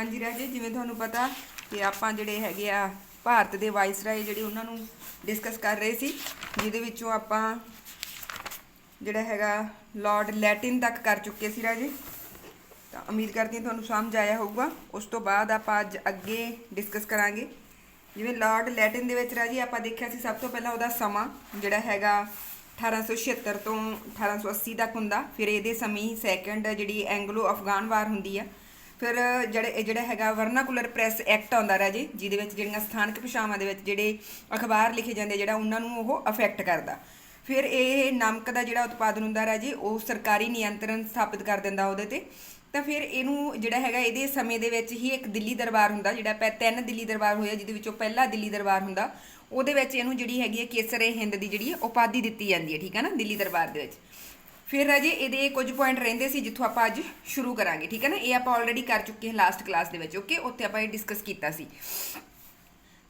ਹਾਂਜੀ ਰਾਜੇ ਜਿਵੇਂ ਤੁਹਾਨੂੰ ਪਤਾ ਕਿ ਆਪਾਂ ਜਿਹੜੇ ਹੈਗੇ ਆ ਭਾਰਤ ਦੇ ਵਾਇਸਰਾਏ ਜਿਹੜੇ ਉਹਨਾਂ ਨੂੰ ਡਿਸਕਸ ਕਰ ਰਹੇ ਸੀ, ਜਿਹਦੇ ਵਿੱਚੋਂ ਆਪਾਂ ਜਿਹੜਾ ਹੈਗਾ ਲਾਰਡ ਲੈਟਿਨ ਤੱਕ ਕਰ ਚੁੱਕੇ ਸੀ ਰਾਜੇ ਤਾਂ ਉਮੀਦ ਕਰਦੀ ਹਾਂ ਤੁਹਾਨੂੰ ਸਮਝ ਆਇਆ ਹੋਊਗਾ। ਉਸ ਤੋਂ ਬਾਅਦ ਆਪਾਂ ਅੱਜ ਅੱਗੇ ਡਿਸਕਸ ਕਰਾਂਗੇ। ਜਿਵੇਂ ਲਾਰਡ ਲੈਟਿਨ ਦੇ ਵਿੱਚ ਰਾਜੀ ਆਪਾਂ ਦੇਖਿਆ ਸੀ ਸਭ ਤੋਂ ਪਹਿਲਾਂ ਉਹਦਾ ਸਮਾਂ, ਜਿਹੜਾ ਹੈਗਾ 1876 ਤੋਂ 1880 ਤੱਕ ਹੁੰਦਾ। ਫਿਰ ਇਹਦੇ ਸਮੇਂ ਹੀ ਸੈਕੰਡ ਜਿਹੜੀ ਐਂਗਲੋ ਅਫਗਾਨ ਵਾਰ ਹੁੰਦੀ ਆ। ਫਿਰ ਜਿਹੜੇ, ਇਹ ਜਿਹੜਾ ਹੈਗਾ ਵਰਨਾਕੂਲਰ ਪ੍ਰੈਸ ਐਕਟ ਆਉਂਦਾ ਰਾਜੇ ਜਿਹਦੇ ਵਿੱਚ ਜਿਹੜੀਆਂ ਸਥਾਨਕ ਭਾਸ਼ਾਵਾਂ ਦੇ ਵਿੱਚ ਜਿਹੜੇ ਅਖਬਾਰ ਲਿਖੇ ਜਾਂਦੇ ਜਿਹੜਾ ਉਹਨਾਂ ਨੂੰ ਉਹ ਅਫੈਕਟ ਕਰਦਾ। ਫਿਰ ਇਹ ਨਮਕ ਦਾ ਜਿਹੜਾ ਉਤਪਾਦਨ ਹੁੰਦਾ ਰਾਜੇ ਉਹ ਸਰਕਾਰੀ ਨਿਯੰਤਰਣ ਸਥਾਪਿਤ ਕਰ ਦਿੰਦਾ ਉਹਦੇ ਤੇ। ਤਾਂ ਫਿਰ ਇਹਨੂੰ ਜਿਹੜਾ ਹੈਗਾ ਇਹਦੇ ਸਮੇਂ ਦੇ ਵਿੱਚ ਹੀ ਇੱਕ ਦਿੱਲੀ ਦਰਬਾਰ ਹੁੰਦਾ, ਜਿਹੜਾ ਪੈ, ਤਿੰਨ ਦਿੱਲੀ ਦਰਬਾਰ ਹੋਇਆ, ਜਿਹਦੇ ਵਿੱਚੋਂ ਪਹਿਲਾ ਦਿੱਲੀ ਦਰਬਾਰ ਹੁੰਦਾ, ਉਹਦੇ ਵਿੱਚ ਇਹਨੂੰ ਜਿਹੜੀ ਹੈਗੀ ਹੈ ਕੇਸਰ ਹਿੰਦ ਦੀ ਜਿਹੜੀ ਹੈ ਉਪਾਧੀ ਦਿੱਤੀ ਜਾਂਦੀ ਹੈ, ਠੀਕ ਹੈ ਨਾ, ਦਿੱਲੀ ਦਰਬਾਰ ਦੇ ਵਿੱਚ। ਫਿਰ ਰਾਜੇ ਇਹਦੇ ਕੁਝ ਪੁਆਇੰਟ ਰਹਿੰਦੇ ਸੀ ਜਿੱਥੋਂ ਆਪਾਂ ਅੱਜ ਸ਼ੁਰੂ ਕਰਾਂਗੇ, ਠੀਕ ਹੈ ਨਾ? ਇਹ ਆਪਾਂ ਆਲਰੇਡੀ ਕਰ ਚੁੱਕੇ ਹਾਂ ਲਾਸਟ ਕਲਾਸ ਦੇ ਵਿੱਚ ਓਕੇ ਉੱਥੇ ਆਪਾਂ ਇਹ ਡਿਸਕਸ ਕੀਤਾ ਸੀ।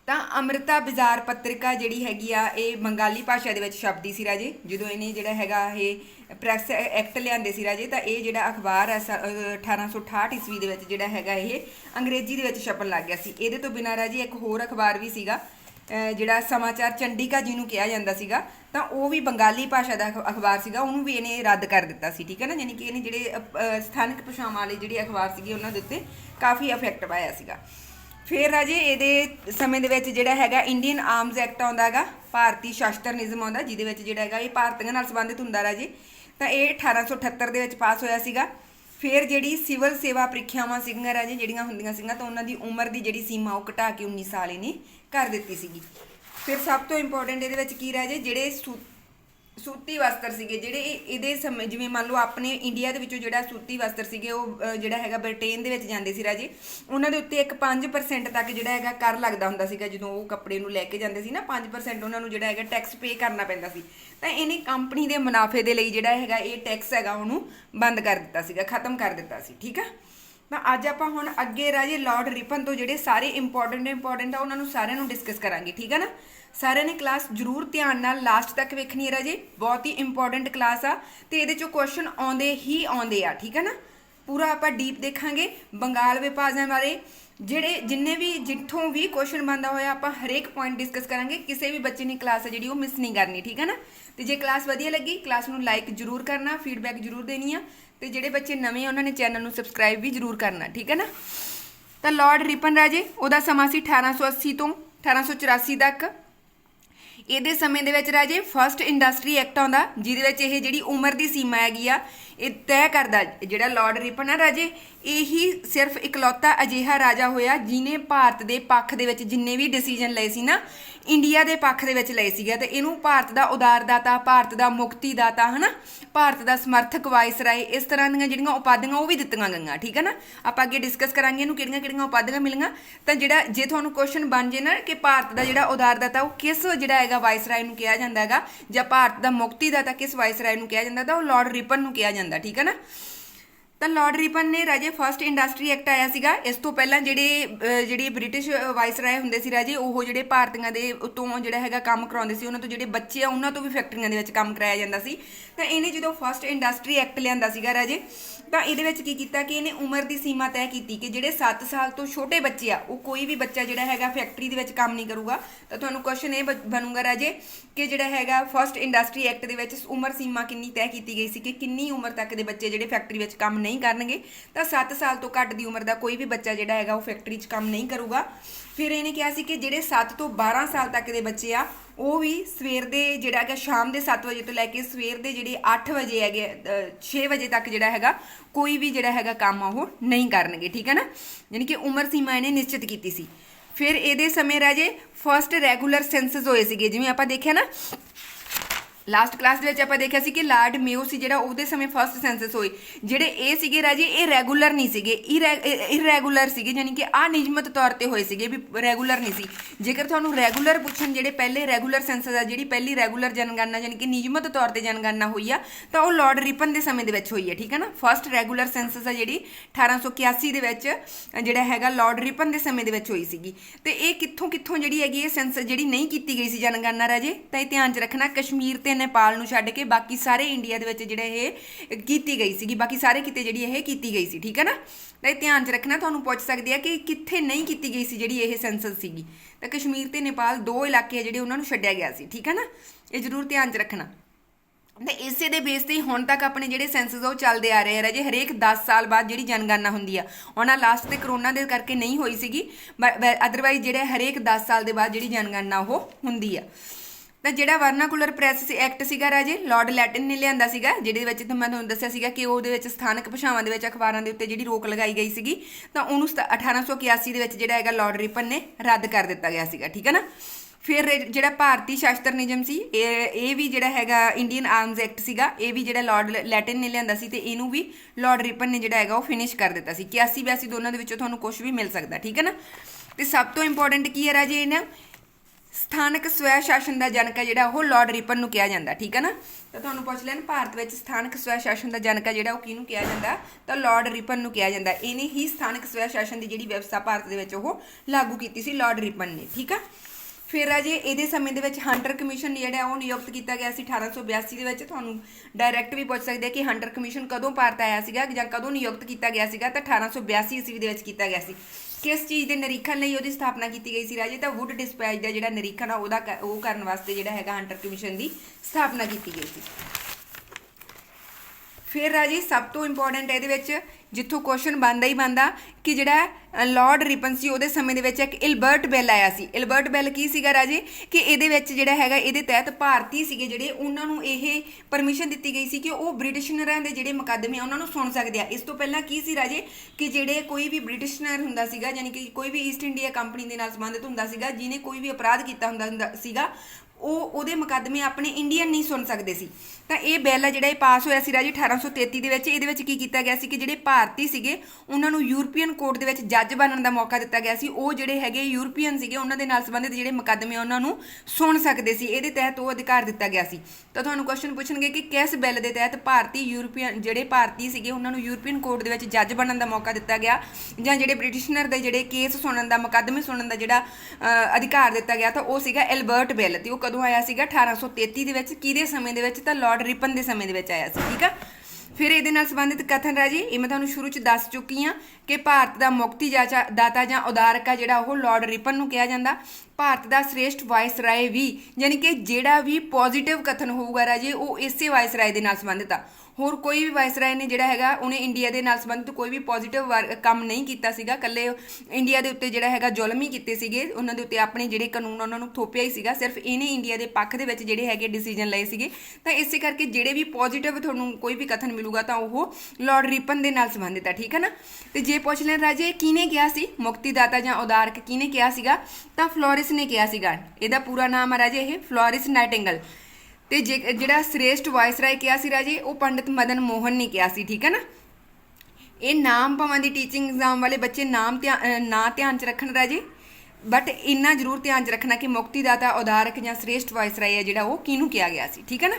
ਤਾਂ ਅੰਮ੍ਰਿਤਾ ਬਾਜ਼ਾਰ ਪੱਤਰਿਕਾ ਜਿਹੜੀ ਹੈਗੀ ਆ, ਇਹ ਬੰਗਾਲੀ ਭਾਸ਼ਾ ਦੇ ਵਿੱਚ ਛਪਦੀ ਸੀ ਰਾਜੇ। ਜਦੋਂ ਇਹਨੇ ਜਿਹੜਾ ਹੈਗਾ ਇਹ ਪ੍ਰੈਸ ਐਕਟ ਲਿਆਂਦੇ ਸੀ ਰਾਜੇ, ਤਾਂ ਇਹ ਜਿਹੜਾ ਅਖਬਾਰ ਹੈ ਸ- ਅਹ 1868 ਈਸਵੀ ਦੇ ਵਿੱਚ ਜਿਹੜਾ ਹੈਗਾ ਇਹ ਅੰਗਰੇਜ਼ੀ ਦੇ ਵਿੱਚ ਛਪਣ ਲੱਗ ਗਿਆ ਸੀ। ਇਹਦੇ ਤੋਂ ਬਿਨਾਂ ਰਾਜੇ ਇੱਕ ਹੋਰ ਅਖਬਾਰ ਵੀ ਸੀਗਾ ਜਿਹੜਾ ਸਮਾਚਾਰ ਚੰਡੀਕਾ ਜਿਹਨੂੰ ਕਿਹਾ ਜਾਂਦਾ ਸੀਗਾ, ਤਾਂ ਉਹ ਵੀ ਬੰਗਾਲੀ ਭਾਸ਼ਾ ਦਾ ਅਖ- ਅਖਬਾਰ ਸੀਗਾ, ਉਹਨੂੰ ਵੀ ਇਹਨੇ ਰੱਦ ਕਰ ਦਿੱਤਾ ਸੀ, ਠੀਕ ਹੈ ਨਾ? ਯਾਨੀ ਕਿ ਇਹਨੇ ਜਿਹੜੇ ਸਥਾਨਕ ਭਾਸ਼ਾਵਾਂ ਵਾਲੇ ਜਿਹੜੇ ਅਖਬਾਰ ਸੀਗੇ, ਉਹਨਾਂ ਦੇ ਉੱਤੇ ਕਾਫੀ ਇਫੈਕਟ ਪਾਇਆ ਸੀਗਾ। ਫਿਰ ਰਾਜੇ, ਇਹਦੇ ਸਮੇਂ ਦੇ ਵਿੱਚ ਜਿਹੜਾ ਹੈਗਾ ਇੰਡੀਅਨ ਆਰਮਸ ਐਕਟ ਆਉਂਦਾ ਹੈਗਾ, ਭਾਰਤੀ ਸ਼ਸਤਰ ਨਿਯਮ ਆਉਂਦਾ, ਜਿਹਦੇ ਵਿੱਚ ਜਿਹੜਾ ਹੈਗਾ ਇਹ ਭਾਰਤੀਆਂ ਨਾਲ ਸੰਬੰਧਿਤ ਹੁੰਦਾ ਰਾਜੇ। ਤਾਂ ਇਹ 1878 ਦੇ ਵਿੱਚ ਪਾਸ ਹੋਇਆ ਸੀਗਾ। ਫਿਰ ਜਿਹੜੀ ਸਿਵਲ ਸੇਵਾ ਪ੍ਰੀਖਿਆਵਾਂ ਸੀਗੀਆਂ ਰਾਜੇ, ਜਿਹੜੀਆਂ ਹੁੰਦੀਆਂ ਸੀਗੀਆਂ, ਤਾਂ ਉਹਨਾਂ ਦੀ ਉਮਰ ਦੀ ਜਿਹੜੀ ਸੀਮਾ ਉਹ ਘਟਾ ਕੇ 19 ਸਾਲ ਇਹਨੇ ਕਰ ਦਿੱਤੀ ਸੀਗੀ। ਫਿਰ ਸਭ ਤੋਂ ਇੰਪੋਰਟੈਂਟ ਇਹਦੇ ਵਿੱਚ ਕੀ ਰਾਜੇ ਜਿਹੜੇ ਸੂ- ਸੂਤੀ ਵਸਤਰ ਸੀਗੇ, ਜਿਹੜੇ ਇਹ- ਇਹਦੇ ਸਮੇਂ ਜਿਵੇਂ ਮੰਨ ਲਓ ਆਪਣੇ ਇੰਡੀਆ ਦੇ ਵਿੱਚੋਂ ਜਿਹੜਾ ਸੂਤੀ ਵਸਤਰ ਸੀਗੇ, ਉਹ ਜਿਹੜਾ ਹੈਗਾ ਬ੍ਰਿਟੇਨ ਦੇ ਵਿੱਚ ਜਾਂਦੇ ਸੀ ਰਾਜੇ, ਉਹਨਾਂ ਦੇ ਉੱਤੇ ਇੱਕ 5% ਤੱਕ ਜਿਹੜਾ ਹੈਗਾ ਕਰ ਲੱਗਦਾ ਹੁੰਦਾ ਸੀਗਾ, ਜਦੋਂ ਉਹ ਕੱਪੜੇ ਨੂੰ ਲੈ ਕੇ ਜਾਂਦੇ ਸੀ ਨਾ 5% ਉਹਨਾਂ ਨੂੰ ਜਿਹੜਾ ਹੈਗਾ ਟੈਕਸ ਪੇ ਕਰਨਾ ਪੈਂਦਾ ਸੀ। ਤਾਂ ਇਹਨੇ ਕੰਪਨੀ ਦੇ ਮੁਨਾਫੇ ਦੇ ਲਈ ਜਿਹੜਾ ਹੈਗਾ, ਇਹ ਟੈਕਸ ਹੈਗਾ, ਉਹਨੂੰ ਬੰਦ ਕਰ ਦਿੱਤਾ ਸੀਗਾ, ਖਤਮ ਕਰ ਦਿੱਤਾ ਸੀ, ਠੀਕ ਆ? ਤਾਂ ਅੱਜ ਆਪਾਂ ਹੁਣ ਅੱਗੇ ਰਾਜੇ ਲਾਰਡ ਰਿਪਨ ਤੋਂ, ਜਿਹੜੇ ਸਾਰੇ ਇੰਪੋਰਟੈਂਟ ਇੰਪੋਰਟੈਂਟ ਆ, ਉਹਨਾਂ ਨੂੰ ਸਾਰਿਆਂ ਨੂੰ ਡਿਸਕਸ ਕਰਾਂਗੇ, ਠੀਕ ਹੈ ਨਾ? ਸਾਰਿਆਂ ਨੇ ਕਲਾਸ ਜਰੂਰ ਧਿਆਨ ਨਾਲ ਲਾਸਟ ਤੱਕ ਵੇਖਣੀ ਹੈ ਰਾਜੇ, ਬਹੁਤ ਹੀ ਇੰਪੋਰਟੈਂਟ ਕਲਾਸ ਆ, ਤੇ ਇਹਦੇ ਚੋਂ ਕੁਐਸਚਨ ਆਉਂਦੇ ਹੀ ਆਉਂਦੇ ਆ, ਠੀਕ ਹੈ ਨਾ? ਪੂਰਾ ਆਪਾਂ ਡੀਪ ਦੇਖਾਂਗੇ ਬੰਗਾਲ ਵਿਭਾਜਨ ਬਾਰੇ, ਜਿਹੜੇ ਜਿੰਨੇ ਵੀ, ਜਿੱਥੋਂ ਵੀ ਕੁਐਸਚਨ ਬੰਦਾ ਹੋਇਆ, ਆਪਾਂ ਹਰੇਕ ਪੁਆਇੰਟ ਡਿਸਕਸ ਕਰਾਂਗੇ, ਕਿਸੇ ਵੀ ਬੱਚੇ ਨੇ ਕਲਾਸ ਹੈ ਜਿਹੜੀ ਉਹ ਮਿਸ ਨਹੀਂ ਕਰਨੀ, ਠੀਕ ਹੈ ਨਾ? ਤੇ ਜੇ ਕਲਾਸ ਵਧੀਆ ਲੱਗੀ ਕਲਾਸ ਨੂੰ ਲਾਈਕ ਜਰੂਰ ਕਰਨਾ ਫੀਡਬੈਕ ਜਰੂਰ ਦੇਣੀ ਆ ਤੇ ਜਿਹੜੇ ਬੱਚੇ ਨਵੇਂ ਆ, ਉਹਨਾਂ ਨੇ ਚੈਨਲ ਨੂੰ ਸਬਸਕ੍ਰਾਈਬ ਵੀ ਜਰੂਰ ਕਰਨਾ, ਠੀਕ ਹੈ ਨਾ? ਤਾਂ ਲਾਰਡ ਰਿਪਨ ਰਾਜੇ, ਉਹਦਾ ਸਮਾਂ ਸੀ 1880 ਤੋਂ 1884 ਤੱਕ। ਇਹਦੇ ਸਮੇਂ ਦੇ ਵਿੱਚ ਰਾਜੇ ਫਰਸਟ ਇੰਡਸਟਰੀ ਐਕਟ ਆਉਂਦਾ, ਜਿਹਦੇ ਵਿੱਚ ਇਹ ਜਿਹੜੀ ਉਮਰ ਦੀ ਸੀਮਾ ਹੈਗੀ ਆ ਇਹ ਤੈਅ ਕਰਦਾ, ਜਿਹੜਾ ਲਾਰਡ ਰਿਪਨ ਆ ਰਾਜੇ, ਇਹੀ ਸਿਰਫ ਇਕਲੌਤਾ ਅਜਿਹਾ ਰਾਜਾ ਹੋਇਆ ਜਿਨੇ ਭਾਰਤ ਦੇ ਪੱਖ ਦੇ ਵਿੱਚ ਜਿੰਨੇ ਵੀ ਡਿਸੀਜਨ ਲਏ ਸੀ ਨਾ ਇੰਡੀਆ ਦੇ ਪੱਖ ਦੇ ਵਿੱਚ ਲਏ ਸੀਗੇ ਤੇ ਇਹਨੂੰ ਭਾਰਤ ਦਾ ਉਦਾਰਦਾਤਾ, ਭਾਰਤ ਦਾ ਮੁਕਤੀ ਦਾਤਾ ਹਨਾ, ਭਾਰਤ ਦਾ ਸਮਰਥਕ ਵਾਇਸਰਾਏ ਇਸ ਤਰ੍ਹਾਂ ਦੀਆਂ ਜਿਹੜੀਆਂ ਉਪਾਧੀਆਂ ਉਹ ਵੀ ਦਿੱਤੀਆਂ ਗਈਆਂ, ਠੀਕ ਹੈ ਨਾ? ਆਪਾਂ ਅੱਗੇ ਡਿਸਕਸ ਕਰਾਂਗੇ ਇਹਨੂੰ ਕਿਹੜੀਆਂ ਕਿਹੜੀਆਂ ਉਪਾਧੀਆਂ ਮਿਲੀਆਂ, ਤਾਂ ਜਿਹੜਾ ਜੇ ਤੁਹਾਨੂੰ ਕੁਐਸਚਨ ਬਣ ਜੇ ਨਾ ਕਿ ਭਾਰਤ ਦਾ ਜਿਹੜਾ ਉਦਾਰਦਾਤਾ ਉਹ ਕਿਸ ਜਿਹੜਾ ਹੈਗਾ ਵਾਇਸਰਾਏ ਨੂੰ ਕਿਹਾ ਜਾਂਦਾ ਹੈਗਾ, ਜਾਂ ਭਾਰਤ ਦਾ ਮੁਕਤੀ ਦਾਤਾ ਕਿਸ ਵਾਇਸਰਾਏ ਨੂੰ ਕਿਹਾ ਜਾਂਦਾ ਤਾਂ ਉਹ ਲਾਰਡ ਰਿਪਨ ਨੂੰ ਕਿਹਾ ਜਾਂਦਾ ਠੀਕ ਹੈ ਨਾ? ਤਾਂ ਲਾਰਡ ਰਿਪਨ ਨੇ ਰਾਜੇ ਫਰਸਟ ਇੰਡਸਟਰੀ ਐਕਟ ਆਇਆ ਸੀਗਾ। ਇਸ ਤੋਂ ਪਹਿਲਾਂ ਜਿਹੜੇ ਜਿਹੜੇ ਬ੍ਰਿਟਿਸ਼ ਬ੍ਰਿਟਿਸ਼ ਵਾਇਸਰਾਏ ਹੁੰਦੇ ਸੀ ਰਾਜੇ, ਉਹ ਜਿਹੜੇ ਭਾਰਤੀਆਂ ਦੇ ਤੋਂ ਜਿਹੜਾ ਹੈਗਾ ਕੰਮ ਕਰਾਉਂਦੇ ਸੀ, ਉਹਨਾਂ ਤੋਂ ਜਿਹੜੇ ਬੱਚੇ ਆ, ਉਹਨਾਂ ਤੋਂ ਵੀ ਫੈਕਟਰੀਆਂ ਦੇ ਵਿੱਚ ਕੰਮ ਕਰਾਇਆ ਜਾਂਦਾ ਸੀ। ਤਾਂ ਇਹਨੇ ਜਦੋਂ ਫਰਸਟ ਇੰਡਸਟਰੀ ਐਕਟ ਲਿਆਂਦਾ ਸੀਗਾ ਰਾਜੇ ਤਾਂ ਇਹਦੇ ਵਿੱਚ ਕੀ ਕੀਤਾ ਕਿ ਇਹਨੇ ਉਮਰ ਦੀ ਸੀਮਾ ਤੈਅ ਕੀਤੀ ਕਿ ਜਿਹੜੇ 7 ਸਾਲ ਤੋਂ ਛੋਟੇ ਬੱਚੇ ਆ, ਉਹ ਕੋਈ ਵੀ ਬੱਚਾ ਜਿਹੜਾ ਹੈਗਾ ਫੈਕਟਰੀ ਦੇ ਵਿੱਚ ਕੰਮ ਨਹੀਂ ਕਰੂਗਾ। ਤਾਂ ਤੁਹਾਨੂੰ ਕੁਐਸਚਨ ਇਹ ਬਣੂਗਾ ਰਾਜੇ ਕਿ ਜਿਹੜਾ ਹੈਗਾ ਫਰਸਟ ਇੰਡਸਟਰੀ ਐਕਟ ਦੇ ਵਿੱਚ ਉਮਰ ਸੀਮਾ ਕਿੰਨੀ ਤੈਅ ਕੀਤੀ ਗਈ ਸੀ ਕਿ ਕਿੰਨੀ ਉਮਰ ਤੱਕ ਦੇ ਬੱਚੇ ਜਿਹੜੇ ਫੈਕਟਰੀ ਵਿੱਚ ਕੰਮ ਨਹੀਂ ਕਰਨਗੇ। ਤਾਂ 7 ਸਾਲ ਤੋਂ ਘੱਟ ਦੀ ਉਮਰ ਦਾ ਕੋਈ ਵੀ ਬੱਚਾ ਜਿਹੜਾ ਹੈਗਾ ਉਹ ਫੈਕਟਰੀ 'ਚ ਕੰਮ ਨਹੀਂ ਕਰੂਗਾ। ਫਿਰ ਇਹਨੇ ਕਿਹਾ ਸੀ ਕਿ ਜਿਹੜੇ 7 ਤੋਂ 12 ਸਾਲ ਤੱਕ ਦੇ ਬੱਚੇ ਆ, ਉਹ ਵੀ ਸਵੇਰ ਦੇ ਜਿਹੜਾ ਹੈਗਾ, ਸ਼ਾਮ ਦੇ 7 ਵਜੇ ਤੋਂ ਲੈ ਕੇ ਸਵੇਰ ਦੇ ਜਿਹੜੇ 8 ਵਜੇ ਹੈਗੇ 6 ਵਜੇ ਤੱਕ ਜਿਹੜਾ ਹੈਗਾ, ਕੋਈ ਵੀ ਜਿਹੜਾ ਹੈਗਾ ਕੰਮ ਆ ਉਹ ਨਹੀਂ ਕਰਨਗੇ, ਠੀਕ ਹੈ ਨਾ? ਯਾਨੀ ਕਿ ਉਮਰ ਸੀਮਾ ਇਹਨੇ ਨਿਸ਼ਚਿਤ ਕੀਤੀ ਸੀ। ਫਿਰ ਇਹਦੇ ਸਮੇਂ ਰਾਜੇ ਫਰਸਟ ਰੈਗੂਲਰ ਸੈਂਸਸ ਹੋਏ ਸੀਗੇ, ਜਿਵੇਂ ਆਪਾਂ ਦੇਖਿਆ ਨਾ ਲਾਸਟ ਕਲਾਸ ਦੇ ਵਿੱਚ ਆਪਾਂ ਦੇਖਿਆ ਸੀ ਕਿ ਲਾਰਡ ਮੇਓ ਸੀ ਜਿਹੜਾ ਉਹਦੇ ਸਮੇਂ ਫਰਸਟ ਸੈਂਸਸ ਹੋਏ ਜਿਹੜੇ ਇਹ ਸੀਗੇ ਰਾਜੇ, ਇਹ ਰੈਗੂਲਰ ਨਹੀਂ ਸੀਗੇ ਇਰੈਗੂਲਰ ਸੀਗੇ, ਯਾਨੀ ਕਿ ਆ ਨਿਯਮਤ ਤੌਰ ਤੇ ਹੋਏ ਸੀਗੇ ਵੀ ਰੈਗੂਲਰ ਨਹੀਂ ਸੀ। ਜੇਕਰ ਤੁਹਾਨੂੰ ਰੈਗੂਲਰ ਪੁੱਛਣ ਜਿਹੜੇ ਪਹਿਲੇ ਰੈਗੂਲਰ ਸੈਂਸਸ ਆ, ਜਿਹੜੀ ਪਹਿਲੀ ਰੈਗੂਲਰ ਜਨਗਣਨਾ, ਯਾਨੀ ਕਿ ਨਿਯਮਤ ਤੌਰ ਤੇ ਜਨਗਣਨਾ ਹੋਈ ਆ, ਤਾਂ ਉਹ ਲਾਰਡ ਰਿਪਨ ਦੇ ਸਮੇਂ ਦੇ ਵਿੱਚ ਹੋਈ ਹੈ ਠੀਕ ਹੈ ਨਾ? ਫਰਸਟ ਰੈਗੂਲਰ ਸੈਂਸਸ ਆ ਜਿਹੜੀ 1881 ਦੇ ਵਿੱਚ, ਜਿਹੜਾ ਹੈਗਾ ਲਾਰਡ ਰਿਪਨ ਦੇ ਸਮੇਂ ਦੇ ਵਿੱਚ ਹੋਈ ਸੀਗੀ। ਤੇ ਇਹ ਕਿੱਥੋਂ ਕਿੱਥੋਂ ਜਿਹੜੀ ਹੈਗੀ ਇਹ ਸੈਂਸਸ ਜਿਹੜੀ ਨਹੀਂ ਕੀਤੀ ਗਈ ਸੀ ਜਨਗਣਨਾ ਰਾਜੇ, ਤਾਂ ਇਹ ਧਿਆਨ 'ਚ ਰੱਖਣਾ, ਕਸ਼ਮੀਰ ਤੇ ਨੇਪਾਲ ਨੂੰ ਛੱਡ ਕੇ ਬਾਕੀ ਸਾਰੇ ਇੰਡੀਆ ਦੇ ਵਿੱਚ ਜਿਹੜੇ ਇਹ ਕੀਤੀ ਗਈ ਸੀਗੀ, ਬਾਕੀ ਸਾਰੇ ਕਿਤੇ ਜਿਹੜੀ ਇਹ ਕੀਤੀ ਗਈ ਸੀ, ਠੀਕ ਹੈ ਨਾ? ਤਾਂ ਇਹ ਧਿਆਨ 'ਚ ਰੱਖਣਾ, ਤੁਹਾਨੂੰ ਪੁੱਛ ਸਕਦੇ ਆ ਕਿ ਕਿੱਥੇ ਨਹੀਂ ਕੀਤੀ ਗਈ ਸੀ ਜਿਹੜੀ ਇਹ ਸੈਂਸਸ ਸੀਗੀ। ਤਾਂ ਕਸ਼ਮੀਰ ਤੇ ਨੇਪਾਲ ਦੋ ਇਲਾਕੇ ਆ ਜਿਹੜੇ ਉਹਨਾਂ ਨੂੰ ਛੱਡਿਆ ਗਿਆ ਸੀ, ਠੀਕ ਹੈ ਨਾ? ਇਹ ਜ਼ਰੂਰ ਧਿਆਨ 'ਚ ਰੱਖਣਾ। ਤੇ ਇਸੇ ਦੇ ਬੇਸ ਤੇ ਹੁਣ ਤੱਕ ਆਪਣੇ ਜਿਹੜੇ ਸੈਂਸਸ ਉਹ ਚੱਲਦੇ ਆ ਰਹੇ ਆ ਰਾਜੇ, ਹਰੇਕ 10 ਸਾਲ ਬਾਅਦ ਜਿਹੜੀ ਜਨਗਣਨਾ ਹੁੰਦੀ ਆ। ਉਹਨਾਂ ਲਾਸਟ ਤੇ ਕਰੋਨਾ ਦੇ ਕਰਕੇ ਨਹੀਂ ਹੋਈ ਸੀਗੀ ਅਦਰਵਾਈਜ਼ ਜਿਹੜੇ ਹਰੇਕ 10 ਸਾਲ ਦੇ ਬਾਅਦ ਜਿਹੜੀ ਜਨਗਣਨਾ ਉਹ ਹੁੰਦੀ ਆ। ਤਾਂ ਜਿਹੜਾ ਵਰਨਾਕੂਲਰ ਪ੍ਰੈਸ ਐਕਟ ਸੀਗਾ ਰਾਜੇ ਲਾਰਡ ਲੈਟਨ ਨੇ ਲਿਆਂਦਾ ਸੀਗਾ, ਜਿਹਦੇ ਵਿੱਚ ਤਾਂ ਮੈਂ ਤੁਹਾਨੂੰ ਦੱਸਿਆ ਸੀਗਾ ਕਿ ਉਹਦੇ ਵਿੱਚ ਸਥਾਨਕ ਭਾਸ਼ਾਵਾਂ ਦੇ ਵਿੱਚ ਅਖਬਾਰਾਂ ਦੇ ਉੱਤੇ ਜਿਹੜੀ ਰੋਕ ਲਗਾਈ ਗਈ ਸੀਗੀ, ਤਾਂ ਉਹਨੂੰ ਸਤ- 1881 ਦੇ ਵਿੱਚ ਜਿਹੜਾ ਹੈਗਾ ਲਾਰਡ ਰਿਪਨ ਨੇ ਰੱਦ ਕਰ ਦਿੱਤਾ ਗਿਆ ਸੀਗਾ, ਠੀਕ ਹੈ ਨਾ? ਫਿਰ ਇਹ ਜਿਹੜਾ ਭਾਰਤੀ ਸ਼ਾਸਤਰ ਨਿਯਮ ਸੀ, ਇਹ ਇਹ ਵੀ ਜਿਹੜਾ ਹੈਗਾ ਇੰਡੀਅਨ ਆਰਮਸ ਐਕਟ ਸੀਗਾ, ਇਹ ਵੀ ਜਿਹੜਾ ਲਾਰਡ ਲੈਟਨ ਨੇ ਲਿਆਂਦਾ ਸੀ ਤੇ ਇਹਨੂੰ ਵੀ ਲਾਰਡ ਰਿਪਨ ਨੇ ਜਿਹੜਾ ਹੈਗਾ ਉਹ ਫਿਨਿਸ਼ ਕਰ ਦਿੱਤਾ ਸੀ। 81 82 ਦੋਨਾਂ ਦੇ ਵਿੱਚੋਂ ਤੁਹਾਨੂੰ ਕੁਝ ਵੀ ਮਿਲ ਸਕਦਾ, ਠੀਕ ਹੈ ਨਾ? ਤੇ ਸਭ ਤੋਂ ਇੰਪੋਰਟੈਂਟ ਕੀ ਹੈ ਰਾਜੇ ਇਹਨਾਂ ਸਥਾਨਕ ਸਵੈ ਸ਼ਾਸਨ ਦਾ ਜਨਕ ਹੈ ਜਿਹੜਾ ਉਹ ਲਾਰਡ ਰਿਪਨ ਨੂੰ ਕਿਹਾ ਜਾਂਦਾ, ਠੀਕ ਹੈ ਨਾ? ਤਾਂ ਤੁਹਾਨੂੰ ਪੁੱਛ ਲੈਣ, ਭਾਰਤ ਵਿੱਚ ਸਥਾਨਕ ਸਵੈ ਸ਼ਾਸਨ ਦਾ ਜਨਕ ਹੈ ਜਿਹੜਾ ਉਹ ਕਿਹਨੂੰ ਕਿਹਾ ਜਾਂਦਾ? ਤਾਂ ਲਾਰਡ ਰਿਪਨ ਨੂੰ ਕਿਹਾ ਜਾਂਦਾ। ਇਹਨੇ ਹੀ ਸਥਾਨਕ ਸਵੈ ਸ਼ਾਸਨ ਦੀ ਜਿਹੜੀ ਵਿਵਸਥਾ ਭਾਰਤ ਦੇ ਵਿੱਚ ਉਹ ਲਾਗੂ ਕੀਤੀ ਸੀ ਲਾਰਡ ਰਿਪਨ ਨੇ, ਠੀਕ ਆ? ਫਿਰ ਰਾਜੇ ਇਹਦੇ ਸਮੇਂ ਦੇ ਵਿੱਚ ਹੰਟਰ ਕਮਿਸ਼ਨ ਜਿਹੜਾ ਉਹ ਨਿਯੁਕਤ ਕੀਤਾ ਗਿਆ ਸੀ 1882 ਦੇ ਵਿੱਚ, ਤੁਹਾਨੂੰ ਡਾਇਰੈਕਟ ਵੀ ਪੁੱਛ ਸਕਦੇ ਕਿ ਹੰਟਰ ਕਮਿਸ਼ਨ ਕਦੋਂ ਭਾਰਤ ਆਇਆ ਸੀਗਾ ਜਾਂ ਕਦੋਂ ਨਿਯੁਕਤ ਕੀਤਾ ਗਿਆ ਸੀਗਾ, ਤਾਂ 1882 ਈਸਵੀ ਦੇ ਵਿੱਚ ਕੀਤਾ ਗਿਆ ਸੀ। ਕਿਸ ਚੀਜ਼ ਦੇ ਨਿਰੀਖਣ ਲਈ ਉਹਦੀ ਸਥਾਪਨਾ ਕੀਤੀ ਗਈ ਸੀ ਰਾਜੇ? ਤਾਂ ਵੁੱਡ ਡਿਸਪੈਚ ਦਾ ਜਿਹੜਾ ਨਿਰੀਖਣ ਆ, ਉਹਦਾ ਕ- ਉਹ ਕਰਨ ਵਾਸਤੇ ਜਿਹੜਾ ਹੈਗਾ ਹੰਟਰ ਕਮਿਸ਼ਨ ਦੀ ਸਥਾਪਨਾ ਕੀਤੀ ਗਈ ਸੀ। ਫਿਰ ਰਾਜੀ ਸਭ ਤੋਂ ਇੰਪੋਰਟੈਂਟ ਇਹਦੇ ਵਿੱਚ ਜਿੱਥੋਂ ਕੁਐਸਚਨ ਬਣਦਾ ਹੀ ਬਣਦਾ ਕਿ ਜਿਹੜਾ ਲਾਰਡ ਰਿਪਨ ਸੀ, ਉਹਦੇ ਸਮੇਂ ਦੇ ਵਿੱਚ ਇੱਕ ਇਲਬਰਟ ਬਿੱਲ ਆਇਆ ਸੀ। ਇਲਬਰਟ ਬਿੱਲ ਕੀ ਸੀਗਾ ਰਾਜੇ? ਕਿ ਇਹਦੇ ਵਿੱਚ ਜਿਹੜਾ ਹੈਗਾ, ਇਹਦੇ ਤਹਿਤ ਭਾਰਤੀ ਸੀਗੇ ਜਿਹੜੇ, ਉਹਨਾਂ ਨੂੰ ਇਹ ਪਰਮਿਸ਼ਨ ਦਿੱਤੀ ਗਈ ਸੀ ਕਿ ਉਹ ਬ੍ਰਿਟਿਸ਼ਨਰਾਂ ਦੇ ਜਿਹੜੇ ਮੁਕੱਦਮੇ ਆ, ਉਹਨਾਂ ਨੂੰ ਸੁਣ ਸਕਦੇ ਆ। ਇਸ ਤੋਂ ਪਹਿਲਾਂ ਕੀ ਸੀ ਰਾਜੇ? ਕਿ ਜਿਹੜੇ ਕੋਈ ਵੀ ਬ੍ਰਿਟਿਸ਼ਨਰ ਹੁੰਦਾ ਸੀਗਾ, ਯਾਨੀ ਕਿ ਕੋਈ ਵੀ ਈਸਟ ਇੰਡੀਆ ਕੰਪਨੀ ਦੇ ਨਾਲ ਸੰਬੰਧਿਤ ਹੁੰਦਾ ਸੀਗਾ, ਜਿਹਨੇ ਕੋਈ ਵੀ ਅਪਰਾਧ ਕੀਤਾ ਹੁੰਦਾ ਹੁੰਦਾ ਸੀਗਾ, ਉਹ, ਉਹਦੇ ਮੁਕੱਦਮੇ ਆਪਣੇ ਇੰਡੀਅਨ ਨਹੀਂ ਸੁਣ ਸਕਦੇ ਸੀ। ਤਾਂ ਇਹ ਬਿੱਲ ਆ ਜਿਹੜਾ ਇਹ ਪਾਸ ਹੋਇਆ ਸੀ ਰਾਜੀ 1833 ਦੇ ਵਿੱਚ। ਇਹਦੇ ਵਿੱਚ ਕੀ ਕੀਤਾ ਗਿਆ ਸੀ ਕਿ ਜਿਹੜੇ ਭਾਰਤੀ ਸੀਗੇ ਉਹਨਾਂ ਨੂੰ ਯੂਰਪੀਅਨ ਕੋਰਟ ਦੇ ਵਿੱਚ ਜੱਜ ਬਣਨ ਦਾ ਮੌਕਾ ਦਿੱਤਾ ਗਿਆ ਸੀ। ਉਹ ਜਿਹੜੇ ਹੈਗੇ ਯੂਰਪੀਅਨ ਸੀਗੇ ਉਹਨਾਂ ਦੇ ਨਾਲ ਸੰਬੰਧਿਤ ਜਿਹੜੇ ਮੁਕੱਦਮੇ ਆ, ਉਹਨਾਂ ਨੂੰ ਸੁਣ ਸਕਦੇ ਸੀ। ਇਹਦੇ ਤਹਿਤ ਉਹ ਅਧਿਕਾਰ ਦਿੱਤਾ ਗਿਆ ਸੀ। ਤਾਂ ਤੁਹਾਨੂੰ ਕੁਐਸਚਨ ਪੁੱਛਣਗੇ ਕਿ ਕਿਸ ਬਿੱਲ ਦੇ ਤਹਿਤ ਭਾਰਤੀ ਯੂਰਪੀਅਨ ਜਿਹੜੇ ਭਾਰਤੀ ਸੀਗੇ ਉਹਨਾਂ ਨੂੰ ਯੂਰਪੀਅਨ ਕੋਰਟ ਦੇ ਵਿੱਚ ਜੱਜ ਬਣਨ ਦਾ ਮੌਕਾ ਦਿੱਤਾ ਗਿਆ ਜਾਂ ਜਿਹੜੇ ਬ੍ਰਿਟਿਸ਼ਨਰ ਦੇ ਜਿਹੜੇ ਕੇਸ ਸੁਣਨ ਦਾ ਮੁਕੱਦਮੇ ਸੁਣਨ ਦਾ ਜਿਹੜਾ ਅਧਿਕਾਰ ਦਿੱਤਾ ਗਿਆ ਤਾਂ ਉਹ ਸੀਗਾ ਐਲਬਰਟ ਬਿੱਲ। ਤੇ ਉਹ ਕਦੋਂ ਆਇਆ ਸੀਗਾ? 1833 ਦੇ ਵਿੱਚ। ਕਿਹਦੇ ਸਮੇਂ ਦੇ ਵਿੱਚ? ਤਾਂ ਲਾਰਡ ਰਿਪਨ ਦੇ ਸਮੇਂ ਦੇ ਵਿੱਚ ਆਇਆ ਸੀ, ਠੀਕ ਆ? ਫਿਰ ਇਹਦੇ ਨਾਲ ਸੰਬੰਧਿਤ ਕਥਨ ਰਾਜੀ, ਇਹ ਮੈਂ ਤੁਹਾਨੂੰ ਸ਼ੁਰੂ ਚ ਦੱਸ ਚੁੱਕੀ ਆ। ਕਿ ਭਾਰਤ ਦਾ ਮੁਕਤੀ ਜਾਚਾ ਦਾਤਾ ਜਾਂ ਉਦਾਰਕ ਆ ਜਿਹੜਾ ਉਹ ਲਾਰਡ ਰਿਪਨ ਨੂੰ ਕਿਹਾ ਜਾਂਦਾ। ਭਾਰਤ ਦਾ ਸ੍ਰੇਸ਼ਟ ਵਾਇਸਰਾਏ ਵੀ, ਯਾਨੀ ਕਿ ਜਿਹੜਾ ਵੀ ਪੋਜ਼ਿਟਿਵ ਕਥਨ ਹੋਊਗਾ ਰਾਜੇ, ਉਹ ਇਸੇ ਵਾਇਸ ਰਾਏ ਦੇ ਨਾਲ ਸੰਬੰਧਿਤ ਆ। ਹੋਰ ਕੋਈ ਵੀ ਵਾਇਸਰਾਏ ਨੇ ਜਿਹੜਾ ਹੈਗਾ, ਉਹਨੇ ਇੰਡੀਆ ਦੇ ਨਾਲ ਸੰਬੰਧਿਤ ਕੋਈ ਵੀ ਪੋਜ਼ਿਟਿਵ ਕੰਮ ਨਹੀਂ ਕੀਤਾ ਸੀਗਾ। ਕੱਲੇ ਇੰਡੀਆ ਦੇ ਉੱਤੇ ਜਿਹੜਾ ਹੈਗਾ ਜ਼ੁਲਮ ਹੀ ਕੀਤੇ ਸੀਗੇ। ਉਹਨਾਂ ਦੇ ਉੱਤੇ ਆਪਣੇ ਜਿਹੜੇ ਕਾਨੂੰਨ ਉਹਨਾਂ ਨੂੰ ਥੋਪਿਆ ਹੀ ਸੀਗਾ। ਸਿਰਫ ਇਹਨੇ ਇੰਡੀਆ ਦੇ ਪੱਖ ਦੇ ਵਿੱਚ ਜਿਹੜੇ ਹੈਗੇ ਡਿਸੀਜਨ ਲਏ ਸੀਗੇ। ਤਾਂ ਇਸੇ ਕਰਕੇ ਜਿਹੜੇ ਵੀ ਪੋਜ਼ਿਟਿਵ ਤੁਹਾਨੂੰ ਕੋਈ ਵੀ ਕਥਨ ਮਿਲੂਗਾ, ਤਾਂ ਉਹ ਲਾਰਡ ਰਿਪਨ ਦੇ ਨਾਲ ਸੰਬੰਧਿਤ ਆ, ਠੀਕ ਹੈ ਨਾ? ਤੇ ਜੇ ਪੁੱਛ ਲੈਣ ਰਾਜੇ ਇਹ ਕਿਹਨੇ ਕਿਹਾ ਸੀ? ਮੁਕਤੀਦਾਤਾ ਜਾਂ ਉਦਾਰਕ ਕਿਹਨੇ ਕਿਹਾ ਸੀਗਾ? ਤਾਂ ਫਲੋਰਿਸ ਨੇ ਕਿਹਾ ਸੀਗਾ। ਇਹਦਾ ਪੂਰਾ ਨਾਮ ਹੈ ਰਾਜੇ, ਇਹ ਫਲੋਰਿਸ ਨਾਈਟਿੰਗਲ। ਤੇ ਜਿਹੜਾ ਸ੍ਰੇਸ਼ਟ ਵਾਇਸਰਾਏ ਕਿਹਾ ਸੀ ਰਾਜੇ, ਉਹ ਪੰਡਿਤ ਮਦਨ ਮੋਹਨ ਨੇ ਕਿਹਾ ਸੀ, ਠੀਕ ਹੈ ਨਾ? ਇਹ ਨਾਮ ਭਾਵਾਂ ਦੀ ਟੀਚਿੰਗ ਐਗਜ਼ਾਮ ਵਾਲੇ ਬੱਚੇ ਨਾਮ ਧਿਆਨ ਅਹ ਧਿਆਨ ਚ ਰੱਖਣ ਰਾਜੇ। ਬਟ ਇੰਨਾ ਜ਼ਰੂਰ ਧਿਆਨ ਚ ਰੱਖਣਾ ਕਿ ਮੁਕਤੀਦਾਤਾ, ਉਦਾਰਕ ਜਾਂ ਸ੍ਰੇਸ਼ਟ ਵਾਇਸਰਾਏ ਹੈ ਜਿਹੜਾ ਉਹ ਕਿਹਨੂੰ ਕਿਹਾ ਗਿਆ ਸੀ, ਠੀਕ ਹੈ ਨਾ?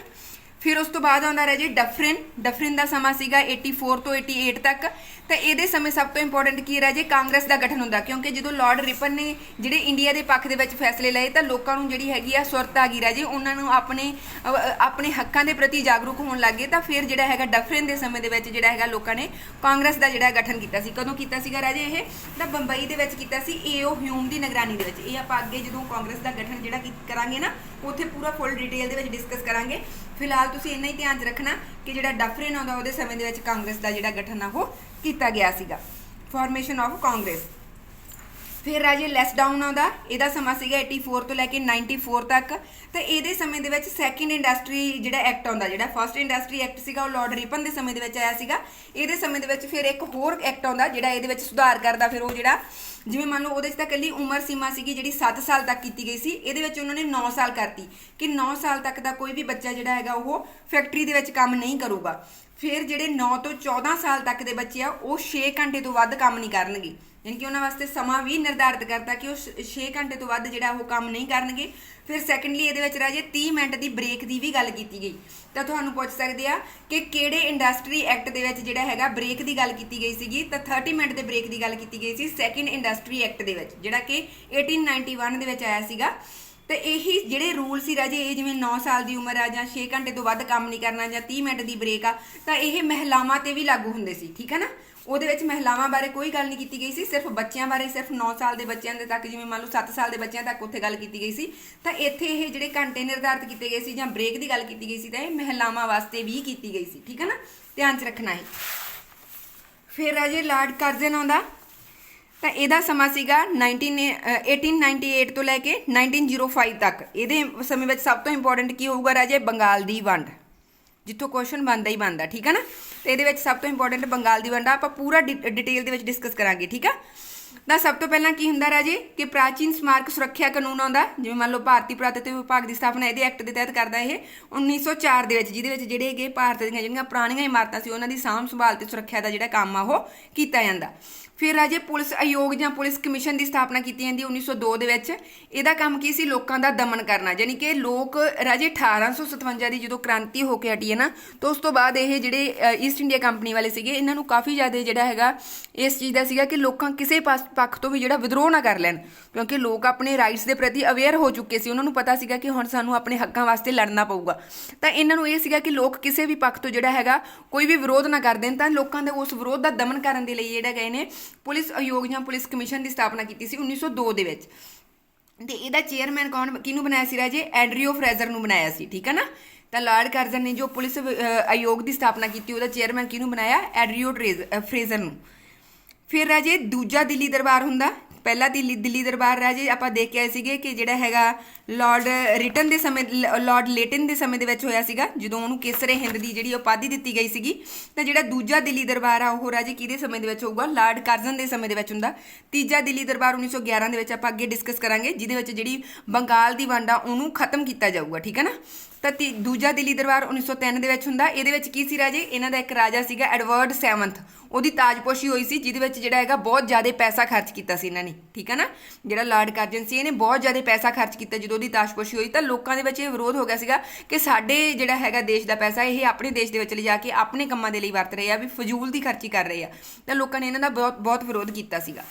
ਫਿਰ ਉਸ ਤੋਂ ਬਾਅਦ ਆਉਂਦਾ ਰਾਜੇ ਡਫਰਿਨ। ਡਫਰਿਨ ਦਾ ਸਮਾਂ ਸੀਗਾ 84 ਤੋਂ 88 ਤੱਕ। ਤਾਂ ਇਹਦੇ ਸਮੇਂ ਸਭ ਤੋਂ ਇੰਪੋਰਟੈਂਟ ਕੀ ਹੈ ਰਾਜੇ ਕਾਂਗਰਸ ਦਾ ਗਠਨ ਹੁੰਦਾ, ਕਿਉਂਕਿ ਜਦੋਂ ਲਾਰਡ ਰਿਪਨ ਨੇ ਜਿਹੜੇ ਇੰਡੀਆ ਦੇ ਪੱਖ ਦੇ ਵਿੱਚ ਫੈਸਲੇ ਲਏ, ਤਾਂ ਲੋਕਾਂ ਨੂੰ ਜਿਹੜੀ ਹੈਗੀ ਆ ਸੁਰਤ ਆ ਗਈ ਰਾਜੇ ਉਹਨਾਂ ਨੂੰ ਆਪਣੇ ਆਪਣੇ ਹੱਕਾਂ ਦੇ ਪ੍ਰਤੀ ਜਾਗਰੂਕ ਹੋਣ ਲੱਗੇ ਤਾਂ ਫਿਰ ਜਿਹੜਾ ਹੈਗਾ ਡਫਰਿਨ ਦੇ ਸਮੇਂ ਦੇ ਵਿੱਚ ਜਿਹੜਾ ਹੈਗਾ ਲੋਕਾਂ ਨੇ ਕਾਂਗਰਸ ਦਾ ਜਿਹੜਾ ਗਠਨ ਕੀਤਾ ਸੀ। ਕਦੋਂ ਕੀਤਾ ਸੀਗਾ ਰਾਜੇ ਇਹ? ਤਾਂ ਬੰਬਈ ਦੇ ਵਿੱਚ ਕੀਤਾ ਸੀ। ਏਓ ਹਿਊਮ ਦੀ ਨਿਗਰਾਨੀ ਦੇ ਵਿੱਚ। ਇਹ ਆਪਾਂ ਅੱਗੇ ਜਦੋਂ ਕਾਂਗਰਸ ਦਾ ਗਠਨ ਜਿਹੜਾ ਕੀ- ਕਰਾਂਗੇ ਨਾ ਉੱਥੇ ਪੂਰਾ ਫੁੱਲ ਡਿਟੇਲ ਦੇ ਵਿੱਚ ਡਿਸਕਸ ਕਰਾਂਗੇ। ਫਿਲਹਾਲ ਤੁਸੀਂ ਇੰਨਾ ਹੀ ਧਿਆਨ 'ਚ ਰੱਖਣਾ ਕਿ ਜਿਹੜਾ ਡਫਰਿਨ ਆਉਂਦਾ, ਉਹਦੇ ਸਮੇਂ ਦੇ ਵਿੱਚ ਕਾਂਗਰਸ ਦਾ ਜਿਹੜਾ ਗਠਨ ਆ, ਉਹ ਕੀਤਾ ਗਿਆ ਸੀਗਾ। ਫਾਰਮੇਸ਼ਨ ਆਫ ਕਾਂਗਰਸ ਫਿਰ ਰਾਜੇ ਲੈਸ ਡਾਊਨ ਆਉਂਦਾ। ਇਹਦਾ ਸਮਾਂ ਸੀਗਾ 84 ਤੋਂ ਲੈ ਕੇ 94 ਤੱਕ। ਤੇ ਇਹਦੇ ਸਮੇਂ ਦੇ ਵਿੱਚ ਸੈਕਿੰਡ ਇੰਡਸਟਰੀ ਜਿਹੜਾ ਐਕਟ ਆਉਂਦਾ, ਜਿਹੜਾ ਫਰਸਟ ਇੰਡਸਟਰੀ ਐਕਟ ਸੀਗਾ, ਉਹ ਲਾਰਡ ਰਿਪਨ ਦੇ ਸਮੇਂ ਦੇ ਵਿੱਚ ਆਇਆ ਸੀਗਾ। ਇਹਦੇ ਸਮੇਂ ਦੇ ਵਿੱਚ ਫਿਰ ਇੱਕ ਹੋਰ ਐਕਟ ਆਉਂਦਾ, ਜਿਹੜਾ ਇਹਦੇ ਵਿੱਚ ਸੁਧਾਰ ਕਰਦਾ। ਫਿਰ ਉਹ ਜਿਹੜਾ, ਜਿਵੇਂ ਮੰਨ ਲਓ ਉਹਦੇ 'ਚ ਤਾਂ ਇਕੱਲੀ ਉਮਰ ਸੀਮਾ ਸੀਗੀ, ਜਿਹੜੀ 7 ਸਾਲ ਤੱਕ ਕੀਤੀ ਗਈ ਸੀ। ਇਹਦੇ ਵਿੱਚ ਉਹਨਾਂ ਨੇ 9 ਸਾਲ ਕਰਤੀ। ਕਿ 9 ਸਾਲ ਤੱਕ ਦਾ ਕੋਈ ਵੀ ਬੱਚਾ ਜਿਹੜਾ ਹੈਗਾ, ਉਹ ਫੈਕਟਰੀ ਦੇ ਵਿੱਚ ਕੰਮ ਨਹੀਂ ਕਰੂਗਾ। ਫਿਰ ਜਿਹੜੇ 9 ਤੋਂ 14 ਸਾਲ ਤੱਕ ਦੇ ਬੱਚੇ ਆ, ਉਹ 6 ਘੰਟੇ ਤੋਂ ਵੱਧ ਕੰਮ ਨਹੀਂ ਕਰਨਗੇ। ਯਾਨੀ ਕਿ ਉਹਨਾਂ ਵਾਸਤੇ ਸਮਾਂ ਵੀ ਨਿਰਧਾਰਿਤ ਕਰਤਾ ਕਿ ਉਹ 6 ਘੰਟੇ ਤੋਂ ਵੱਧ ਜਿਹੜਾ ਉਹ ਕੰਮ ਨਹੀਂ ਕਰਨਗੇ। ਫਿਰ ਸੈਕੰਡਲੀ ਇਹਦੇ ਵਿੱਚ ਰਾਜੇ 30 ਮਿੰਟ ਦੀ ਬ੍ਰੇਕ ਦੀ ਵੀ ਗੱਲ ਕੀਤੀ ਗਈ। ਤਾਂ ਤੁਹਾਨੂੰ ਪੁੱਛ ਸਕਦੇ ਆ ਕਿ ਕਿਹੜੇ ਇੰਡਸਟਰੀ ਐਕਟ ਦੇ ਵਿੱਚ ਜਿਹੜਾ ਹੈਗਾ ਬ੍ਰੇਕ ਦੀ ਗੱਲ ਕੀਤੀ ਗਈ ਸੀਗੀ। ਤਾਂ 30 ਮਿੰਟ ਦੇ ਬ੍ਰੇਕ ਦੀ ਗੱਲ ਕੀਤੀ ਗਈ ਸੀ ਸੈਕੰਡ ਇੰਡਸਟਰੀ ਐਕਟ ਦੇ ਵਿੱਚ, ਜਿਹੜਾ ਕਿ 1891 ਦੇ ਵਿੱਚ ਆਇਆ ਸੀਗਾ। ਤੇ ਇਹੀ ਜਿਹੜੇ ਰੂਲ ਸੀ ਰਾਜੇ, ਇਹ ਜਿਵੇਂ 9 ਸਾਲ ਦੀ ਉਮਰ ਆ ਜਾਂ 6 ਘੰਟੇ ਤੋਂ ਵੱਧ ਕੰਮ ਨਹੀਂ ਕਰਨਾ ਜਾਂ 30 ਮਿੰਟ ਦੀ ਬ੍ਰੇਕ ਆ, ਤਾਂ ਇਹ ਮਹਿਲਾਵਾਂ ਤੇ ਵੀ ਲਾਗੂ ਹੁੰਦੇ ਸੀ, ਠੀਕ ਹੈ ਨਾ? ਉਹਦੇ ਵਿੱਚ ਮਹਿਲਾਵਾਂ ਬਾਰੇ ਕੋਈ ਗੱਲ ਨਹੀਂ ਕੀਤੀ ਗਈ ਸੀ ਸਿਰਫ ਬੱਚਿਆਂ ਬਾਰੇ ਸਿਰਫ 9 ਸਾਲ ਦੇ ਬੱਚਿਆਂ ਦੇ ਤੱਕ ਜਿਵੇਂ ਮੰਨ ਲਓ 7 ਸਾਲ ਦੇ ਬੱਚਿਆਂ ਤੱਕ ਉੱਥੇ ਗੱਲ ਕੀਤੀ ਗਈ ਸੀ। ਤਾਂ ਇੱਥੇ ਇਹ ਜਿਹੜੇ ਘੰਟੇ ਨਿਰਧਾਰਿਤ ਕੀਤੇ ਗਏ ਸੀ ਜਾਂ ਬ੍ਰੇਕ ਦੀ ਗੱਲ ਕੀਤੀ ਗਈ ਸੀ ਤਾਂ ਇਹ ਮਹਿਲਾਵਾਂ ਵਾਸਤੇ ਵੀ ਕੀਤੀ ਗਈ ਸੀ ਠੀਕ ਹੈ ਨਾ? ਧਿਆਨ 'ਚ ਰੱਖਣਾ ਹੈ ਫਿਰ ਰਾਜੇ ਲਾਰਡ ਕਰਜ਼ਨ ਆਉਂਦਾ ਤਾਂ ਇਹਦਾ ਸਮਾਂ ਸੀਗਾ 19 ਅ, 1898 ਤੋਂ ਲੈ ਕੇ 1905 ਤੱਕ। ਇਹਦੇ ਸਮੇਂ ਵਿੱਚ ਸਭ ਤੋਂ ਇੰਪੋਰਟੈਂਟ ਕੀ ਹੋਊਗਾ ਰਾਜੇ? ਬੰਗਾਲ ਦੀ ਵੰਡ। ਜਿੱਥੋਂ ਕੁਐਸਚਨ ਬਣਦਾ ਹੀ ਬਣਦਾ, ਠੀਕ ਹੈ ਨਾ? ਤੇ ਇਹਦੇ ਵਿੱਚ ਸਭ ਤੋਂ ਇੰਪੋਰਟੈਂਟ ਬੰਗਾਲ ਦੀ ਵੰਡ ਆਪਾਂ ਪੂਰਾ ਡਿਟੇਲ ਦੇ ਵਿੱਚ ਡਿਸਕਸ ਕਰਾਂਗੇ, ਠੀਕ ਆ? ਤਾਂ ਸਭ ਤੋਂ ਪਹਿਲਾਂ ਕੀ ਹੁੰਦਾ ਰਾਜੇ? ਕਿ ਪ੍ਰਾਚੀਨ ਸਮਾਰਕ ਸੁਰੱਖਿਆ ਕਾਨੂੰਨ ਆਉਂਦਾ, ਜਿਵੇਂ ਮੰਨ ਲਓ ਭਾਰਤੀ ਪੁਰਾਤਤਵ ਵਿਭਾਗ ਦੀ ਸਥਾਪਨਾ ਇਹਦੇ ਐਕਟ ਦੇ ਤਹਿਤ ਕਰਦਾ ਇਹ 1904 ਦੇ ਵਿੱਚ, ਜਿਹਦੇ ਵਿੱਚ ਜਿਹੜੇ ਹੈਗੇ ਭਾਰਤ ਦੀਆਂ ਜਿਹੜੀਆਂ ਪੁਰਾਣੀਆਂ ਇਮਾਰਤਾਂ ਸੀ, ਉਹਨਾਂ ਦੀ ਸਾਂਭ ਸੰਭਾਲ ਤੇ ਸੁਰੱਖਿਆ ਦਾ ਜਿਹੜਾ ਕੰਮ ਆ ਉਹ ਕੀਤਾ ਜਾਂਦਾ। ਫਿਰ ਰਾਜੇ ਪੁਲਿਸ ਆਯੋਗ ਜਾਂ ਪੁਲਿਸ ਕਮਿਸ਼ਨ ਦੀ ਸਥਾਪਨਾ ਕੀਤੀ ਜਾਂਦੀ 1902 ਦੇ ਵਿੱਚ। ਇਹਦਾ ਕੰਮ ਕੀ ਸੀ? ਲੋਕਾਂ ਦਾ ਦਮਨ ਕਰਨਾ। ਯਾਨੀ ਕਿ ਲੋਕ, ਰਾਜੇ 1857 ਦੀ ਜਦੋਂ ਕ੍ਰਾਂਤੀ ਹੋ ਕੇ ਹਟੀ ਹੈ ਨਾ, ਤਾਂ ਉਸ ਤੋਂ ਬਾਅਦ ਇਹ ਜਿਹੜੇ ਈਸਟ ਇੰਡੀਆ ਕੰਪਨੀ ਵਾਲੇ ਸੀਗੇ, ਇਹਨਾਂ ਨੂੰ ਕਾਫੀ ਜ਼ਿਆਦਾ ਜਿਹੜਾ ਹੈਗਾ, ਇਸ ਚੀਜ਼ ਦਾ ਸੀਗਾ ਕਿ ਲੋਕਾਂ ਕਿਸੇ ਪਾਸ- ਪੱਖ ਤੋਂ ਵੀ ਜਿਹੜਾ ਵਿਦਰੋਹ ਨਾ ਕਰ ਲੈਣ। ਕਿਉਂਕਿ ਲੋਕ ਆਪਣੇ ਰਾਈਟਸ ਦੇ ਪ੍ਰਤੀ ਅਵੇਅਰ ਹੋ ਚੁੱਕੇ ਸੀ। ਉਹਨਾਂ ਨੂੰ ਪਤਾ ਸੀਗਾ ਕਿ ਹੁਣ ਸਾਨੂੰ ਆਪਣੇ ਹੱਕਾਂ ਵਾਸਤੇ ਲੜਨਾ ਪਊਗਾ। ਤਾਂ ਇਹਨਾਂ ਨੂੰ ਇਹ ਸੀਗਾ ਕਿ ਲੋਕ ਕਿਸੇ ਵੀ ਪੱਖ ਤੋਂ ਜਿਹੜਾ ਹੈਗਾ, ਕੋਈ ਵੀ ਵਿਰੋਧ ਨਾ ਕਰ ਦੇਣ। ਤਾਂ ਲੋਕਾਂ ਦੇ ਉਸ ਵਿਰੋਧ ਦਾ ਦਮਨ ਕਰਨ ਦੇ ਲਈ ਜਿਹੜਾ ਗਏ ਨੇ, ਪੁਲਿਸ ਆਯੋਗ ਜਾਂ ਪੁਲਿਸ ਕਮਿਸ਼ਨ ਦੀ ਸਥਾਪਨਾ ਕੀਤੀ ਸੀ 1902 ਦੇ ਵਿੱਚ। ਤੇ ਇਹਦਾ ਚੇਅਰਮੈਨ ਕੌਣ, ਕਿਹਨੂੰ ਬਣਾਇਆ ਸੀ ਰਾਜੇ? ਐਡਰੀਓ ਫਰੇਜ਼ਰ ਨੂੰ ਬਣਾਇਆ ਸੀ, ਠੀਕ ਹੈ ਨਾ? ਤਾਂ ਲਾਰਡ ਕਰਜ਼ਨ ਨੇ ਜੋ ਪੁਲਿਸ ਆਯੋਗ ਦੀ ਸਥਾਪਨਾ ਕੀਤੀ, ਉਹਦਾ ਚੇਅਰਮੈਨ ਕਿਹਨੂੰ ਬਣਾਇਆ? ਐਡਰੀਓ ਟਰੇਜ਼- ਫਰੇਜ਼ਰ ਨੂੰ। ਫਿਰ ਰਾਜੇ, ਦੂਜਾ ਦਿੱਲੀ ਦਰਬਾਰ ਹੁੰਦਾ ਪਹਿਲਾ ਦਿੱਲੀ ਦਿੱਲੀ ਦਰਬਾਰ ਰਾਜੇ ਆਪਾਂ ਦੇਖ ਕੇ ਆਏ ਸੀਗੇ ਕਿ ਜਿਹੜਾ ਹੈਗਾ ਲਾਰਡ ਰਿਟਨ ਦੇ ਸਮੇਂ ਲ- ਲਾਰਡ ਲੇਟਨ ਦੇ ਸਮੇਂ ਦੇ ਵਿੱਚ ਹੋਇਆ ਸੀਗਾ, ਜਦੋਂ ਉਹਨੂੰ ਕੇਸਰੇ ਹਿੰਦ ਦੀ ਜਿਹੜੀ ਉਪਾਧੀ ਦਿੱਤੀ ਗਈ ਸੀਗੀ, ਤਾਂ ਜਿਹੜਾ ਦੂਜਾ ਦਿੱਲੀ ਦਰਬਾਰ ਆ, ਉਹ ਰਾਜੇ ਕਿਹਦੇ ਸਮੇਂ ਦੇ ਵਿੱਚ ਹੋਊਗਾ? ਲਾਰਡ ਕਰਜ਼ਨ ਦੇ ਸਮੇਂ ਦੇ ਵਿੱਚ ਹੁੰਦਾ। ਤੀਜਾ ਦਿੱਲੀ ਦਰਬਾਰ 1911 ਦੇ ਵਿੱਚ ਆਪਾਂ ਅੱਗੇ ਡਿਸਕਸ ਕਰਾਂਗੇ, ਜਿਹਦੇ ਵਿੱਚ ਜਿਹੜੀ ਬੰਗਾਲ ਦੀ ਵੰਡ ਆ, ਉਹਨੂੰ ਖਤਮ ਕੀਤਾ ਜਾਊਗਾ, ਠੀਕ ਹੈ ਨਾ? ਤਾਂ ਤੀ- ਦੂਜਾ ਦਿੱਲੀ ਦਰਬਾਰ 1903 ਦੇ ਵਿੱਚ ਹੁੰਦਾ। ਇਹਦੇ ਵਿੱਚ ਕੀ ਸੀ ਰਾਜੇ? ਇਹਨਾਂ ਦਾ ਇੱਕ ਰਾਜਾ ਸੀਗਾ ਐਡਵਰਡ 7th ਉਹਦੀ ਤਾਜਪੋਸ਼ੀ ਹੋਈ ਸੀ, ਜਿਹਦੇ ਵਿੱਚ ਜਿਹੜਾ ਹੈਗਾ ਬਹੁਤ ਜ਼ਿਆਦਾ ਪੈਸਾ ਖਰਚ ਕੀਤਾ ਸੀ ਇਹਨਾਂ ਨੇ, ਠੀਕ ਹੈ ਨਾ? ਜਿਹੜਾ ਲਾਰਡ ਕਰਜਨ ਸੀ, ਇਹਨੇ ਬਹੁਤ ਜ਼ਿਆਦਾ ਪੈਸਾ ਖਰਚ ਕੀਤਾ ਜਦੋਂ ਉਹਦੀ ਤਾਜਪੋਸ਼ੀ ਹੋਈ। ਤਾਂ ਲੋਕਾਂ ਦੇ ਵਿੱਚ ਇਹ ਵਿਰੋਧ ਹੋ ਗਿਆ ਸੀਗਾ ਕਿ ਸਾਡੇ ਜਿਹੜਾ ਹੈਗਾ ਦੇਸ਼ ਦਾ ਪੈਸਾ, ਇਹ ਆਪਣੇ ਦੇਸ਼ ਦੇ ਵਿੱਚ ਲਿਜਾ ਕੇ ਆਪਣੇ ਕੰਮਾਂ ਦੇ ਲਈ ਵਰਤ ਰਹੇ ਆ, ਵੀ ਫਜ਼ੂਲ ਦੀ ਖਰਚੀ ਕਰ ਰਹੇ ਆ। ਤਾਂ ਲੋਕਾਂ ਨੇ ਇਹਨਾਂ ਦਾ ਬਹੁਤ ਬਹੁਤ ਵਿਰੋਧ ਕੀਤਾ ਸੀਗਾ।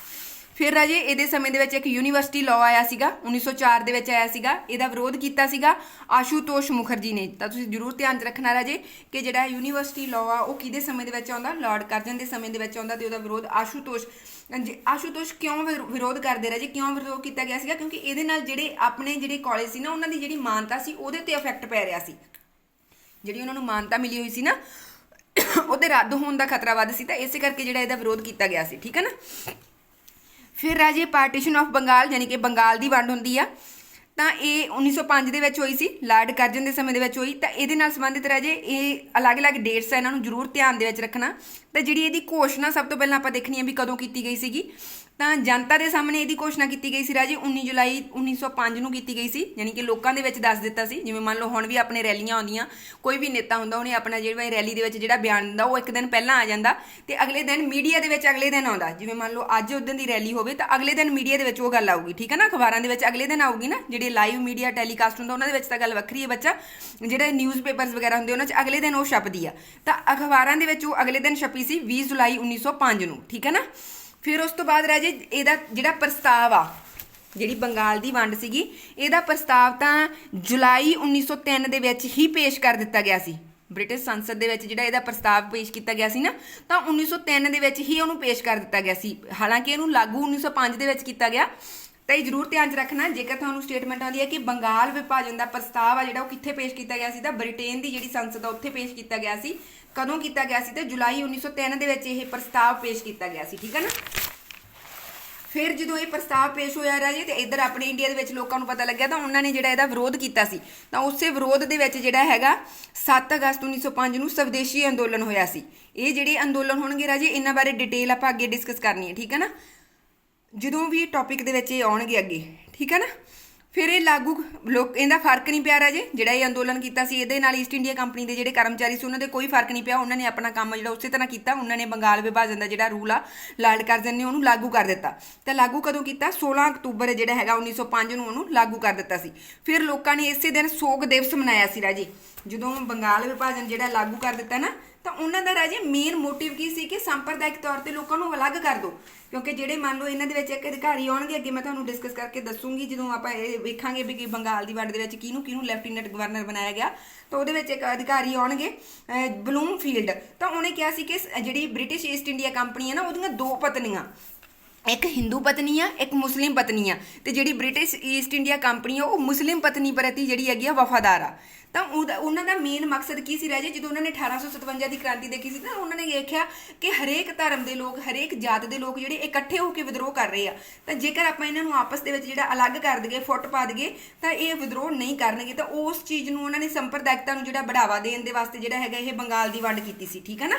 ਫਿਰ ਰਾਜੇ, ਇਹਦੇ ਸਮੇਂ ਦੇ ਵਿੱਚ ਇੱਕ ਯੂਨੀਵਰਸਿਟੀ ਲਾਅ ਆਇਆ ਸੀਗਾ 1904 ਦੇ ਵਿੱਚ ਆਇਆ ਸੀਗਾ, ਇਹਦਾ ਵਿਰੋਧ ਕੀਤਾ ਸੀਗਾ ਆਸ਼ੂਤੋਸ਼ ਮੁਖਰਜੀ ਨੇ। ਤਾਂ ਤੁਸੀਂ ਜ਼ਰੂਰ ਧਿਆਨ 'ਚ ਰੱਖਣਾ ਰਾਜੇ ਕਿ ਜਿਹੜਾ ਯੂਨੀਵਰਸਿਟੀ ਲਾਅ ਆ, ਉਹ ਕਿਹਦੇ ਸਮੇਂ ਦੇ ਵਿੱਚ ਆਉਂਦਾ? ਲਾਰਡ ਕਰਜਨ ਦੇ ਸਮੇਂ ਦੇ ਵਿੱਚ ਆਉਂਦਾ ਤੇ ਉਹਦਾ ਵਿਰੋਧ ਆਸ਼ੂਤੋਸ਼ ਆਸ਼ੂਤੋਸ਼ ਕਿਉਂ ਵਿਰ- ਵਿਰੋਧ ਕਰਦੇ ਰਾਜੇ? ਕਿਉਂ ਵਿਰੋਧ ਕੀਤਾ ਗਿਆ ਸੀਗਾ? ਕਿਉਂਕਿ ਇਹਦੇ ਨਾਲ ਜਿਹੜੇ ਆਪਣੇ ਜਿਹੜੇ ਕਾਲਜ ਸੀ ਨਾ, ਉਹਨਾਂ ਦੀ ਜਿਹੜੀ ਮਾਨਤਾ ਸੀ, ਉਹਦੇ ਤੇ ਇਫੈਕਟ ਪੈ ਰਿਹਾ ਸੀ। ਜਿਹੜੀ ਉਹਨਾਂ ਨੂੰ ਮਾਨਤਾ ਮਿਲੀ ਹੋਈ ਸੀ ਨਾ, ਉਹਦੇ ਰੱਦ ਹੋਣ ਦਾ ਖਤਰਾ ਵੱਧ ਸੀ ਤਾਂ ਇਸੇ ਕਰਕੇ ਜਿਹੜਾ ਇਹਦਾ ਵਿਰੋਧ ਕੀਤਾ ਗਿਆ ਸੀ। ਠੀਕ ਹੈ ਨਾ? ਫਿਰ ਰਹਿ ਜੇ ਪਾਰਟੀਸ਼ਨ ਆਫ ਬੰਗਾਲ ਯਾਨੀ ਕਿ ਬੰਗਾਲ ਦੀ ਵੰਡ ਹੁੰਦੀ ਆ। ਤਾਂ ਇਹ 1905 ਦੇ ਵਿੱਚ ਹੋਈ ਸੀ, ਲਾਰਡ ਕਰਜਨ ਦੇ ਸਮੇਂ ਦੇ ਵਿੱਚ ਹੋਈ। ਤਾਂ ਇਹਦੇ ਨਾਲ ਸੰਬੰਧਿਤ ਰਹਿ ਜੇ ਇਹ ਅਲੱਗ-ਅਲੱਗ ਡੇਟਸ ਆ, ਇਹਨਾਂ ਨੂੰ ਜ਼ਰੂਰ ਧਿਆਨ ਦੇ ਵਿੱਚ ਰੱਖਣਾ। ਤਾਂ ਜਿਹੜੀ ਇਹਦੀ ਘੋਸ਼ਣਾ ਸਭ ਤੋਂ ਪਹਿਲਾਂ ਆਪਾਂ ਦੇਖਣੀ ਹੈ ਵੀ ਕਦੋਂ ਕੀਤੀ ਗਈ ਸੀਗੀ। ਤਾਂ ਜਨਤਾ ਦੇ ਸਾਹਮਣੇ ਇਹਦੀ ਘੋਸ਼ਣਾ ਕੀਤੀ ਗਈ ਸੀ ਰਾਜੇ 19 ਜੁਲਾਈ 1905 ਨੂੰ ਕੀਤੀ ਗਈ ਸੀ, ਯਾਨੀ ਕਿ ਲੋਕਾਂ ਦੇ ਵਿੱਚ ਦੱਸ ਦਿੱਤਾ ਸੀ, ਜਿਵੇਂ ਮੰਨ ਲਓ ਹੁਣ ਵੀ ਆਪਣੇ ਰੈਲੀਆਂ ਆਉਂਦੀਆਂ, ਕੋਈ ਵੀ ਨੇਤਾ ਹੁੰਦਾ, ਉਹਨੇ ਆਪਣਾ ਜਿਹੜਾ ਰੈਲੀ ਦੇ ਵਿੱਚ ਜਿਹੜਾ ਬਿਆਨ ਦਿੰਦਾ, ਉਹ ਇੱਕ ਦਿਨ ਪਹਿਲਾਂ ਆ ਜਾਂਦਾ ਤੇ ਅਗਲੇ ਦਿਨ ਮੀਡੀਆ ਦੇ ਵਿੱਚ ਅਗਲੇ ਦਿਨ ਆਉਂਦਾ, ਜਿਵੇਂ ਮੰਨ ਲਓ ਅੱਜ ਉਦੋਂ ਦੀ ਰੈਲੀ ਹੋਵੇ ਤਾਂ ਅਗਲੇ ਦਿਨ ਮੀਡੀਆ ਦੇ ਵਿੱਚ ਉਹ ਗੱਲ ਆਊਗੀ, ਠੀਕ ਹੈ ਨਾ? ਅਖਬਾਰਾਂ ਦੇ ਵਿੱਚ ਅਗਲੇ ਦਿਨ ਆਊਗੀ ਨਾ, ਜਿਹੜੇ ਲਾਈਵ ਮੀਡੀਆ ਟੈਲੀਕਾਸਟ ਹੁੰਦਾ, ਉਹਨਾਂ ਦੇ ਵਿੱਚ ਤਾਂ ਗੱਲ ਵੱਖਰੀ ਹੈ ਬੱਚਾ, ਜਿਹੜੇ ਨਿਊਜ਼ਪੇਪਰਸ ਵਗੈਰਾ ਹੁੰਦੇ, ਉਹਨਾਂ 'ਚ ਅਗਲੇ ਦਿਨ ਉਹ ਛਪਦੀ ਆ, ਤਾਂ ਅਖਬਾਰਾਂ ਦੇ ਵਿੱਚ ਉਹ ਅਗਲੇ ਦਿਨ ਛਪੀ ਸੀ 20 ਜੁਲਾਈ 1905 ਨੂੰ, ਠੀਕ ਹੈ ਨਾ? ਫਿਰ ਉਸ ਤੋਂ ਬਾਅਦ ਰਹਿ ਜੇ ਇਹਦਾ ਜਿਹੜਾ ਪ੍ਰਸਤਾਵ ਆ, ਜਿਹੜੀ ਬੰਗਾਲ ਦੀ ਵੰਡ ਸੀਗੀ, ਇਹਦਾ ਪ੍ਰਸਤਾਵ ਤਾਂ ਜੁਲਾਈ 1903 ਦੇ ਵਿੱਚ ਹੀ ਪੇਸ਼ ਕਰ ਦਿੱਤਾ ਗਿਆ ਸੀ। ਬ੍ਰਿਟਿਸ਼ ਸੰਸਦ ਦੇ ਵਿੱਚ ਜਿਹੜਾ ਇਹਦਾ ਪ੍ਰਸਤਾਵ ਪੇਸ਼ ਕੀਤਾ ਗਿਆ ਸੀ ਨਾ, ਤਾਂ 1903 ਦੇ ਵਿੱਚ ਹੀ ਉਹਨੂੰ ਪੇਸ਼ ਕਰ ਦਿੱਤਾ ਗਿਆ ਸੀ। ਹਾਲਾਂਕਿ ਇਹਨੂੰ ਲਾਗੂ 1905 ਦੇ ਵਿੱਚ ਕੀਤਾ ਗਿਆ। ਤਾਂ ਇਹ ਜ਼ਰੂਰ ਧਿਆਨ 'ਚ ਰੱਖਣਾ, ਜੇਕਰ ਤੁਹਾਨੂੰ ਸਟੇਟਮੈਂਟ ਆਉਂਦੀ ਹੈ ਕਿ ਬੰਗਾਲ ਵਿਭਾਜਨ ਦਾ ਪ੍ਰਸਤਾਵ ਆ ਜਿਹੜਾ ਉਹ ਕਿੱਥੇ ਪੇਸ਼ ਕੀਤਾ ਗਿਆ ਸੀ, ਤਾਂ ਬ੍ਰਿਟੇਨ ਦੀ ਜਿਹੜੀ ਸੰਸਦ ਆ, ਉੱਥੇ ਪੇਸ਼ ਕੀਤਾ ਗਿਆ ਸੀ। ਕਦੋਂ ਕੀਤਾ ਗਿਆ ਸੀ ਤੇ ਜੁਲਾਈ 1903 ਦੇ ਵਿੱਚ ਇਹ ਪ੍ਰਸਤਾਵ ਪੇਸ਼ ਕੀਤਾ ਗਿਆ ਸੀ, ਠੀਕ ਹੈ ਨਾ? ਫਿਰ ਜਦੋਂ ਇਹ ਪ੍ਰਸਤਾਵ ਪੇਸ਼ ਹੋਇਆ ਰਾਜੇ ਤੇ ਇੱਧਰ ਆਪਣੇ ਇੰਡੀਆ ਦੇ ਵਿੱਚ ਲੋਕਾਂ ਨੂੰ ਪਤਾ ਲੱਗਿਆ ਤਾਂ ਉਹਨਾਂ ਨੇ ਜਿਹੜਾ ਇਹਦਾ ਵਿਰੋਧ ਕੀਤਾ ਸੀ। ਤਾਂ ਉਸੇ ਵਿਰੋਧ ਦੇ ਵਿੱਚ ਜਿਹੜਾ ਹੈਗਾ 7 ਅਗਸਤ 1905 ਨੂੰ ਸਵਦੇਸ਼ੀ ਅੰਦੋਲਨ ਹੋਇਆ ਸੀ। ਇਹ ਜਿਹੜੇ ਅੰਦੋਲਨ ਹੋਣਗੇ ਰਾਜੇ, ਇਹਨਾਂ ਬਾਰੇ ਡਿਟੇਲ ਆਪਾਂ ਅੱਗੇ ਡਿਸਕਸ ਕਰਨੀ ਹੈ, ਠੀਕ ਹੈ ਨਾ? ਜਦੋਂ ਵੀ ਟੌਪਿਕ ਦੇ ਵਿੱਚ ਇਹ ਆਉਣਗੇ ਅੱਗੇ, ਠੀਕ ਹੈ ਨਾ? ਫਿਰ ਇਹ ਲਾਗੂ ਲੋਕ ਇਹਦਾ ਫ਼ਰਕ ਨਹੀਂ ਪਿਆ ਰਾਜੇ, ਜਿਹੜਾ ਇਹ ਅੰਦੋਲਨ ਕੀਤਾ ਸੀ, ਇਹਦੇ ਨਾਲ ਈਸਟ ਇੰਡੀਆ ਕੰਪਨੀ ਦੇ ਜਿਹੜੇ ਕਰਮਚਾਰੀ ਸੀ, ਉਹਨਾਂ ਦੇ ਕੋਈ ਫ਼ਰਕ ਨਹੀਂ ਪਿਆ। ਉਹਨਾਂ ਨੇ ਆਪਣਾ ਕੰਮ ਜਿਹੜਾ ਉਸੇ ਤਰ੍ਹਾਂ ਕੀਤਾ। ਉਹਨਾਂ ਨੇ ਬੰਗਾਲ ਵਿਭਾਜਨ ਦਾ ਜਿਹੜਾ ਰੂਲ ਆ ਲਾਰਡ ਕਰਜ਼ਨ ਨੇ ਉਹਨੂੰ ਲਾਗੂ ਕਰ ਦਿੱਤਾ। ਤੇ ਲਾਗੂ ਕਦੋਂ ਕੀਤਾ? 16 ਅਕਤੂਬਰ ਜਿਹੜਾ ਹੈਗਾ 1905 ਨੂੰ ਉਹਨੂੰ ਲਾਗੂ ਕਰ ਦਿੱਤਾ ਸੀ। ਫਿਰ ਲੋਕਾਂ ਨੇ ਇਸੇ ਦਿਨ ਸੋਗ ਦਿਵਸ ਮਨਾਇਆ ਸੀ ਰਾਜੇ। ਜਦੋਂ ਬੰਗਾਲ ਵਿਭਾਜਨ ਜਿਹੜਾ ਲਾਗੂ ਕਰ ਦਿੱਤਾ ਨਾ ਤਾਂ ਉਹਨਾਂ ਦਾ ਰਾਜੇ ਮੇਨ ਮੋਟਿਵ ਕੀ ਸੀ ਕਿ ਸੰਪਰਦਾਇਕ ਤੌਰ ਤੇ ਲੋਕਾਂ ਨੂੰ ਅਲੱਗ ਕਰ ਦਿਓ ਕਿਉਂਕਿ ਜਿਹੜੇ ਮੰਨ ਲਓ ਇਹਨਾਂ ਦੇ ਵਿੱਚ ਇੱਕ ਅਧਿਕਾਰੀ ਆਉਣਗੇ, ਅੱਗੇ ਮੈਂ ਤੁਹਾਨੂੰ ਡਿਸਕਸ ਕਰਕੇ ਦੱਸੂਗੀ ਜਦੋਂ ਆਪਾਂ ਇਹ ਵੇਖਾਂਗੇ ਵੀ ਕਿ ਬੰਗਾਲ ਦੀ ਵੰਡ ਦੇ ਵਿੱਚ ਕਿਹਨੂੰ ਕਿਹਨੂੰ ਲੈਫਟੀਨੈਂਟ ਗਵਰਨਰ ਬਣਾਇਆ ਗਿਆ। ਤਾਂ ਉਹਦੇ ਵਿੱਚ ਇੱਕ ਅਧਿਕਾਰੀ ਆਉਣਗੇ ਬਲੂਮਫੀਲਡ ਤਾਂ ਉਹਨੇ ਕਿਹਾ ਸੀ ਕਿ ਜਿਹੜੀ ਬ੍ਰਿਟਿਸ਼ ਈਸਟ ਇੰਡੀਆ ਕੰਪਨੀ ਹੈ ਨਾ, ਉਹਦੀਆਂ ਦੋ ਪਤਨੀਆਂ। ਇੱਕ ਹਿੰਦੂ ਪਤਨੀ ਆ, ਇੱਕ ਮੁਸਲਿਮ ਪਤਨੀ ਆ। ਤੇ ਜਿਹੜੀ ਬ੍ਰਿਟਿਸ਼ ਈਸਟ ਇੰਡੀਆ ਕੰਪਨੀ ਆ, ਉਹ ਮੁਸਲਿਮ ਪਤਨੀ ਪ੍ਰਤੀ ਜਿਹੜੀ ਹੈਗੀ ਆ, ਵਫਾਦਾਰ ਆ। ਤਾਂ ਉਹਦਾ- ਉਹਨਾਂ ਦਾ ਮੇਨ ਮਕਸਦ ਕੀ ਸੀ ਰਾਜੇ? ਜਦੋਂ ਉਹਨਾਂ ਨੇ 1857 ਦੀ ਕ੍ਰਾਂਤੀ ਦੇਖੀ ਸੀ, ਤਾਂ ਉਹਨਾਂ ਨੇ ਦੇਖਿਆ ਕਿ ਹਰੇਕ ਧਰਮ ਦੇ ਲੋਕ, ਹਰੇਕ ਜਾਤ ਦੇ ਲੋਕ ਜਿਹੜੇ ਇਕੱਠੇ ਹੋ ਕੇ ਵਿਦਰੋਹ ਕਰ ਰਹੇ ਆ। ਤਾਂ ਜੇਕਰ ਆਪਾਂ ਇਹਨਾਂ ਨੂੰ ਆਪਸ ਦੇ ਵਿੱਚ ਜਿਹੜਾ ਅਲੱਗ ਕਰ ਦਈਏ, ਫੁੱਟ ਪਾ ਦਈਏ, ਤਾਂ ਇਹ ਵਿਦਰੋਹ ਨਹੀਂ ਕਰਨਗੇ। ਤਾਂ ਉਸ ਚੀਜ਼ ਨੂੰ ਉਹਨਾਂ ਨੇ ਸੰਪਰਦਾਇਕਤਾ ਨੂੰ ਜਿਹੜਾ ਬੜਾਵਾ ਦੇਣ ਦੇ ਵਾਸਤੇ ਜਿਹੜਾ ਹੈਗਾ, ਇਹ ਬੰਗਾਲ ਦੀ ਵੰਡ ਕੀਤੀ ਸੀ, ਠੀਕ ਹੈ ਨਾ?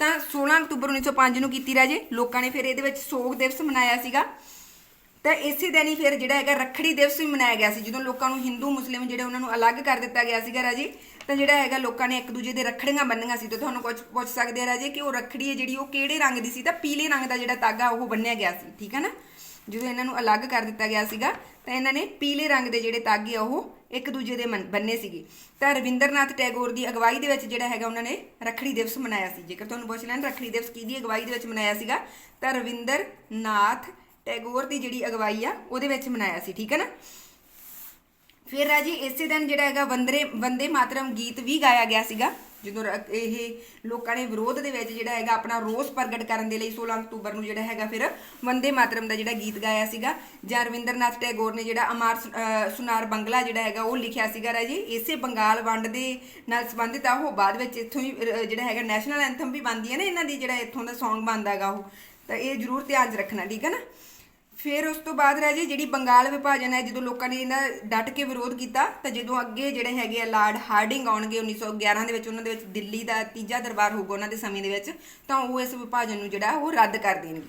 ਤਾਂ 16 ਅਕਤੂਬਰ 1905 ਨੂੰ ਕੀਤੀ ਰਾਜੇ। ਲੋਕਾਂ ਨੇ ਫਿਰ ਇਹਦੇ ਵਿੱਚ ਸੋਗ ਦਿਵਸ ਮਨਾਇਆ ਸੀਗਾ। ਤਾਂ ਇਸੇ ਦਿਨ ਹੀ ਫਿਰ ਜਿਹੜਾ ਹੈਗਾ ਰੱਖੜੀ ਦਿਵਸ ਵੀ ਮਨਾਇਆ ਗਿਆ ਸੀ, ਜਦੋਂ ਲੋਕਾਂ ਨੂੰ ਹਿੰਦੂ, ਮੁਸਲਿਮ ਜਿਹੜੇ ਉਹਨਾਂ ਨੂੰ ਅਲੱਗ ਕਰ ਦਿੱਤਾ ਗਿਆ ਸੀਗਾ ਰਾਜੇ। ਤਾਂ ਜਿਹੜਾ ਹੈਗਾ ਲੋਕਾਂ ਨੇ ਇੱਕ ਦੂਜੇ ਦੇ ਰੱਖੜੀਆਂ ਬੰਨੀਆਂ ਸੀ। ਤੇ ਤੁਹਾਨੂੰ ਕੁਝ ਪੁੱਛ ਸਕਦੇ ਆ ਰਾਜੇ ਕਿ ਉਹ ਰੱਖੜੀ ਹੈ ਜਿਹੜੀ ਉਹ ਕਿਹੜੇ ਰੰਗ ਦੀ ਸੀ? ਤਾਂ ਪੀਲੇ ਰੰਗ ਦਾ ਜਿਹੜਾ ਤਾਗਾ ਉਹ ਬੰਨਿਆ ਗਿਆ ਸੀ, ਠੀਕ ਹੈ ਨਾ? ਜਦੋਂ ਇਹਨਾਂ ਨੂੰ ਅਲੱਗ ਕਰ ਦਿੱਤਾ ਗਿਆ ਸੀਗਾ, ਤਾਂ ਇਹਨਾਂ ਨੇ ਪੀਲੇ ਰੰਗ ਦੇ ਜਿਹੜੇ ਤਾਗੇ ਆ ਉਹ ਇੱਕ ਦੂਜੇ ਦੇ ਮਨ- ਬੰਨੇ ਸੀਗੇ। ਤਾਂ ਰਵਿੰਦਰਨਾਥ ਟੈਗੋਰ ਦੀ ਅਗਵਾਈ ਦੇ ਵਿੱਚ ਜਿਹੜਾ ਹੈਗਾ ਉਹਨਾਂ ਨੇ ਰੱਖੜੀ ਦਿਵਸ ਮਨਾਇਆ ਸੀ। ਜੇਕਰ ਤੁਹਾਨੂੰ ਪੁੱਛ ਲੈਣ, ਰੱਖੜੀ ਦਿਵਸ ਕਿਹਦੀ ਅਗਵਾਈ ਦੇ ਵਿੱਚ ਮਨਾਇਆ ਸੀਗਾ? ਤਾਂ ਰਵਿੰਦਰਨਾਥ ਟੈਗੋਰ ਦੀ ਜਿਹੜੀ ਅਗਵਾਈ ਆ, ਉਹਦੇ ਵਿੱਚ ਮਨਾਇਆ ਸੀ, ਠੀਕ ਹੈ ਨਾ? ਫਿਰ ਰਾਜੀ ਇਸੇ ਦਿਨ ਜਿਹੜਾ ਹੈਗਾ ਵੰਦਰੇ, ਵੰਦੇ ਮਾਤਰਮ ਗੀਤ ਵੀ ਗਾਇਆ ਗਿਆ ਸੀਗਾ। ਜਦੋਂ ਰ- ਇਹ ਲੋਕਾਂ ਨੇ ਵਿਰੋਧ ਦੇ ਵਿੱਚ ਜਿਹੜਾ ਹੈਗਾ ਆਪਣਾ ਰੋਸ ਪ੍ਰਗਟ ਕਰਨ ਦੇ ਲਈ 16 ਅਕਤੂਬਰ ਨੂੰ ਜਿਹੜਾ ਹੈਗਾ ਫਿਰ ਵੰਦੇ ਮਾਤਰਮ ਦਾ ਜਿਹੜਾ ਗੀਤ ਗਾਇਆ ਸੀਗਾ ਜਾਂ ਰਵਿੰਦਰਨਾਥ ਟੈਗੋਰ ਨੇ ਜਿਹੜਾ ਅਮਾਰ ਸੁ- ਅਹ ਸੁਨਾਰ ਬੰਗਲਾ ਜਿਹੜਾ ਹੈਗਾ ਉਹ ਲਿਖਿਆ ਸੀਗਾ ਰਾਜੀ ਇਸੇ ਬੰਗਾਲ ਵੰਡ ਦੇ ਨਾਲ ਸੰਬੰਧਿਤ ਆ ਉਹ ਬਾਅਦ ਵਿੱਚ ਇੱਥੋਂ ਹੀ ਅਹ, ਜਿਹੜਾ ਹੈਗਾ ਨੈਸ਼ਨਲ ਐਂਥਮ ਵੀ ਬਣਦੀ ਹੈ ਨਾ ਇਹਨਾਂ ਦੀ ਜਿਹੜਾ ਇੱਥੋਂ ਦਾ Song ਬਣਦਾ ਹੈਗਾ ਉਹ। ਤਾਂ ਇਹ ਜ਼ਰੂਰ ਧਿਆਨ 'ਚ ਰੱਖਣਾ ਠੀਕ ਹੈ ਨਾ? ਫਿਰ ਉਸ ਤੋਂ ਬਾਅਦ ਰਾਜੇ ਜਿਹੜੀ ਬੰਗਾਲ ਵਿਭਾਜਨ ਹੈ, ਜਦੋਂ ਲੋਕਾਂ ਨੇ ਇਹਦਾ ਡਟ ਕੇ ਵਿਰੋਧ ਕੀਤਾ, ਤਾਂ ਜਦੋਂ ਅੱਗੇ ਜਿਹੜੇ ਹੈਗੇ ਆ ਲਾਰਡ ਹਾਰਡਿੰਗ ਆਉਣਗੇ 1911 ਦੇ ਵਿੱਚ, ਉਹਨਾਂ ਦੇ ਵਿੱਚ ਦਿੱਲੀ ਦਾ ਤੀਜਾ ਦਰਬਾਰ ਹੋਊਗਾ ਉਹਨਾਂ ਦੇ ਸਮੇਂ ਦੇ ਵਿੱਚ, ਤਾਂ ਉਹ ਇਸ ਵਿਭਾਜਨ ਨੂੰ ਜਿਹੜਾ ਉਹ ਰੱਦ ਕਰ ਦੇਣਗੇ।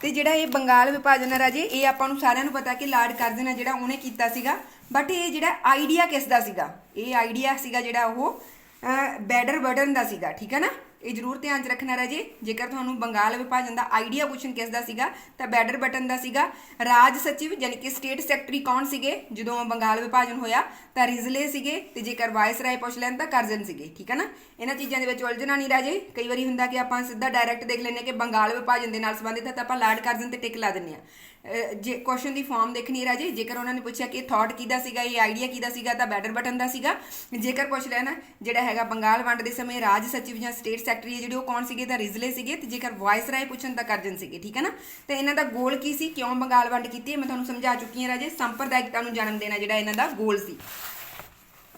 ਤੇ ਜਿਹੜਾ ਇਹ ਬੰਗਾਲ ਵਿਭਾਜਨ ਹੈ ਰਾਜੇ, ਇਹ ਆਪਾਂ ਨੂੰ ਸਾਰਿਆਂ ਨੂੰ ਪਤਾ ਕਿ ਲਾਰਡ ਕਰਜ਼ਨ ਹੈ ਜਿਹੜਾ ਉਹਨੇ ਕੀਤਾ ਸੀਗਾ ਬਟ ਇਹ ਜਿਹੜਾ ਆਈਡੀਆ ਕਿਸ ਦਾ ਸੀਗਾ? ਇਹ ਆਈਡੀਆ ਸੀਗਾ ਜਿਹੜਾ ਉਹ ਬੈਡਰ ਬਟਨ ਦਾ ਸੀਗਾ, ਠੀਕ ਹੈ ਨਾ? ਇਹ ਜ਼ਰੂਰ ਧਿਆਨ 'ਚ ਰੱਖਣਾ ਰਾਜੇ। ਜੇਕਰ ਤੁਹਾਨੂੰ ਬੰਗਾਲ ਵਿਭਾਜਨ ਦਾ ਆਈਡੀਆ ਪੁੱਛਣ ਕਿਸ ਦਾ ਸੀਗਾ, ਤਾਂ ਬੈਡਰ ਬਟਨ ਦਾ ਸੀਗਾ। ਰਾਜ ਸਚਿਵ ਯਾਨੀ ਕਿ ਸਟੇਟ ਸੈਕਟਰੀ ਕੌਣ ਸੀਗੇ? ਜਦੋਂ ਬੰਗਾਲ ਵਿਭਾਜਨ ਹੋਇਆ, ਤਾਂ ਰਿਜ਼ਲੇ ਸੀਗੇ ਤੇ ਜੇਕਰ ਵਾਇਸ ਰਾਏ ਪੁੱਛ ਲੈਣ, ਤਾਂ ਕਰਜ਼ਨ ਸੀਗੇ, ਠੀਕ ਹੈ ਨਾ? ਇਹਨਾਂ ਚੀਜ਼ਾਂ ਦੇ ਵਿੱਚ ਉਲਝਣਾ ਨਹੀਂ ਰਾਜੇ। ਕਈ ਵਾਰੀ ਹੁੰਦਾ ਕਿ ਆਪਾਂ ਸਿੱਧਾ ਡਾਇਰੈਕਟ ਦੇਖ ਲੈਂਦੇ ਹਾਂ ਕਿ ਬੰਗਾਲ ਵਿਭਾਜਨ ਦੇ ਨਾਲ ਸੰਬੰਧਿਤ ਹੈ, ਤਾਂ ਆਪਾਂ ਲਾਰਡ ਕਰਜ਼ਨ ਤੇ ਟਿਕ ਲਾ ਦਿੰਦੇ ਆ ਜੇ ਕੁਐਸਚਨ ਦੀ ਫਾਰਮ ਦੇਖਣੀ ਰਾਜੇ, ਜੇਕਰ ਉਹਨਾਂ ਨੇ ਪੁੱਛਿਆ ਕਿ ਥਾਟ ਕਿਹਦਾ ਸੀਗਾ, ਇਹ ਆਈਡੀਆ ਕਿਹਦਾ ਸੀਗਾ, ਤਾਂ ਬੈਟਰ ਬਟਨ ਦਾ ਸੀਗਾ। ਜੇਕਰ ਪੁੱਛ ਲਿਆ ਨਾ, ਜਿਹੜਾ ਹੈਗਾ ਬੰਗਾਲ ਵੰਡ ਦੇ ਸਮੇਂ ਰਾਜ ਸਚਿਵ ਜਾਂ ਸਟੇਟ ਸੈਕਟਰੀ ਜਿਹੜੇ ਉਹ ਕੌਣ ਸੀਗੇ, ਤਾਂ ਰਿਜ਼ਲੇ ਸੀਗੇ, ਤੇ ਜੇਕਰ ਵਾਇਸ ਰਾਏ ਪੁੱਛਣ, ਤਾਂ ਕਰਜਨ ਸੀਗੇ, ਠੀਕ ਹੈ ਨਾ? ਤੇ ਇਹਨਾਂ ਦਾ ਗੋਲ ਕੀ ਸੀ? ਕਿਉਂ ਬੰਗਾਲ ਵੰਡ ਕੀਤੀ ਹੈ? ਮੈਂ ਤੁਹਾਨੂੰ ਸਮਝਾ ਚੁੱਕੀ ਹਾਂ ਰਾਜੇ, ਸੰਪਰਦਾਇਕਤਾ ਨੂੰ ਜਨਮ ਦੇਣਾ ਜਿਹੜਾ ਇਹਨਾਂ ਦਾ ਗੋਲ ਸੀ।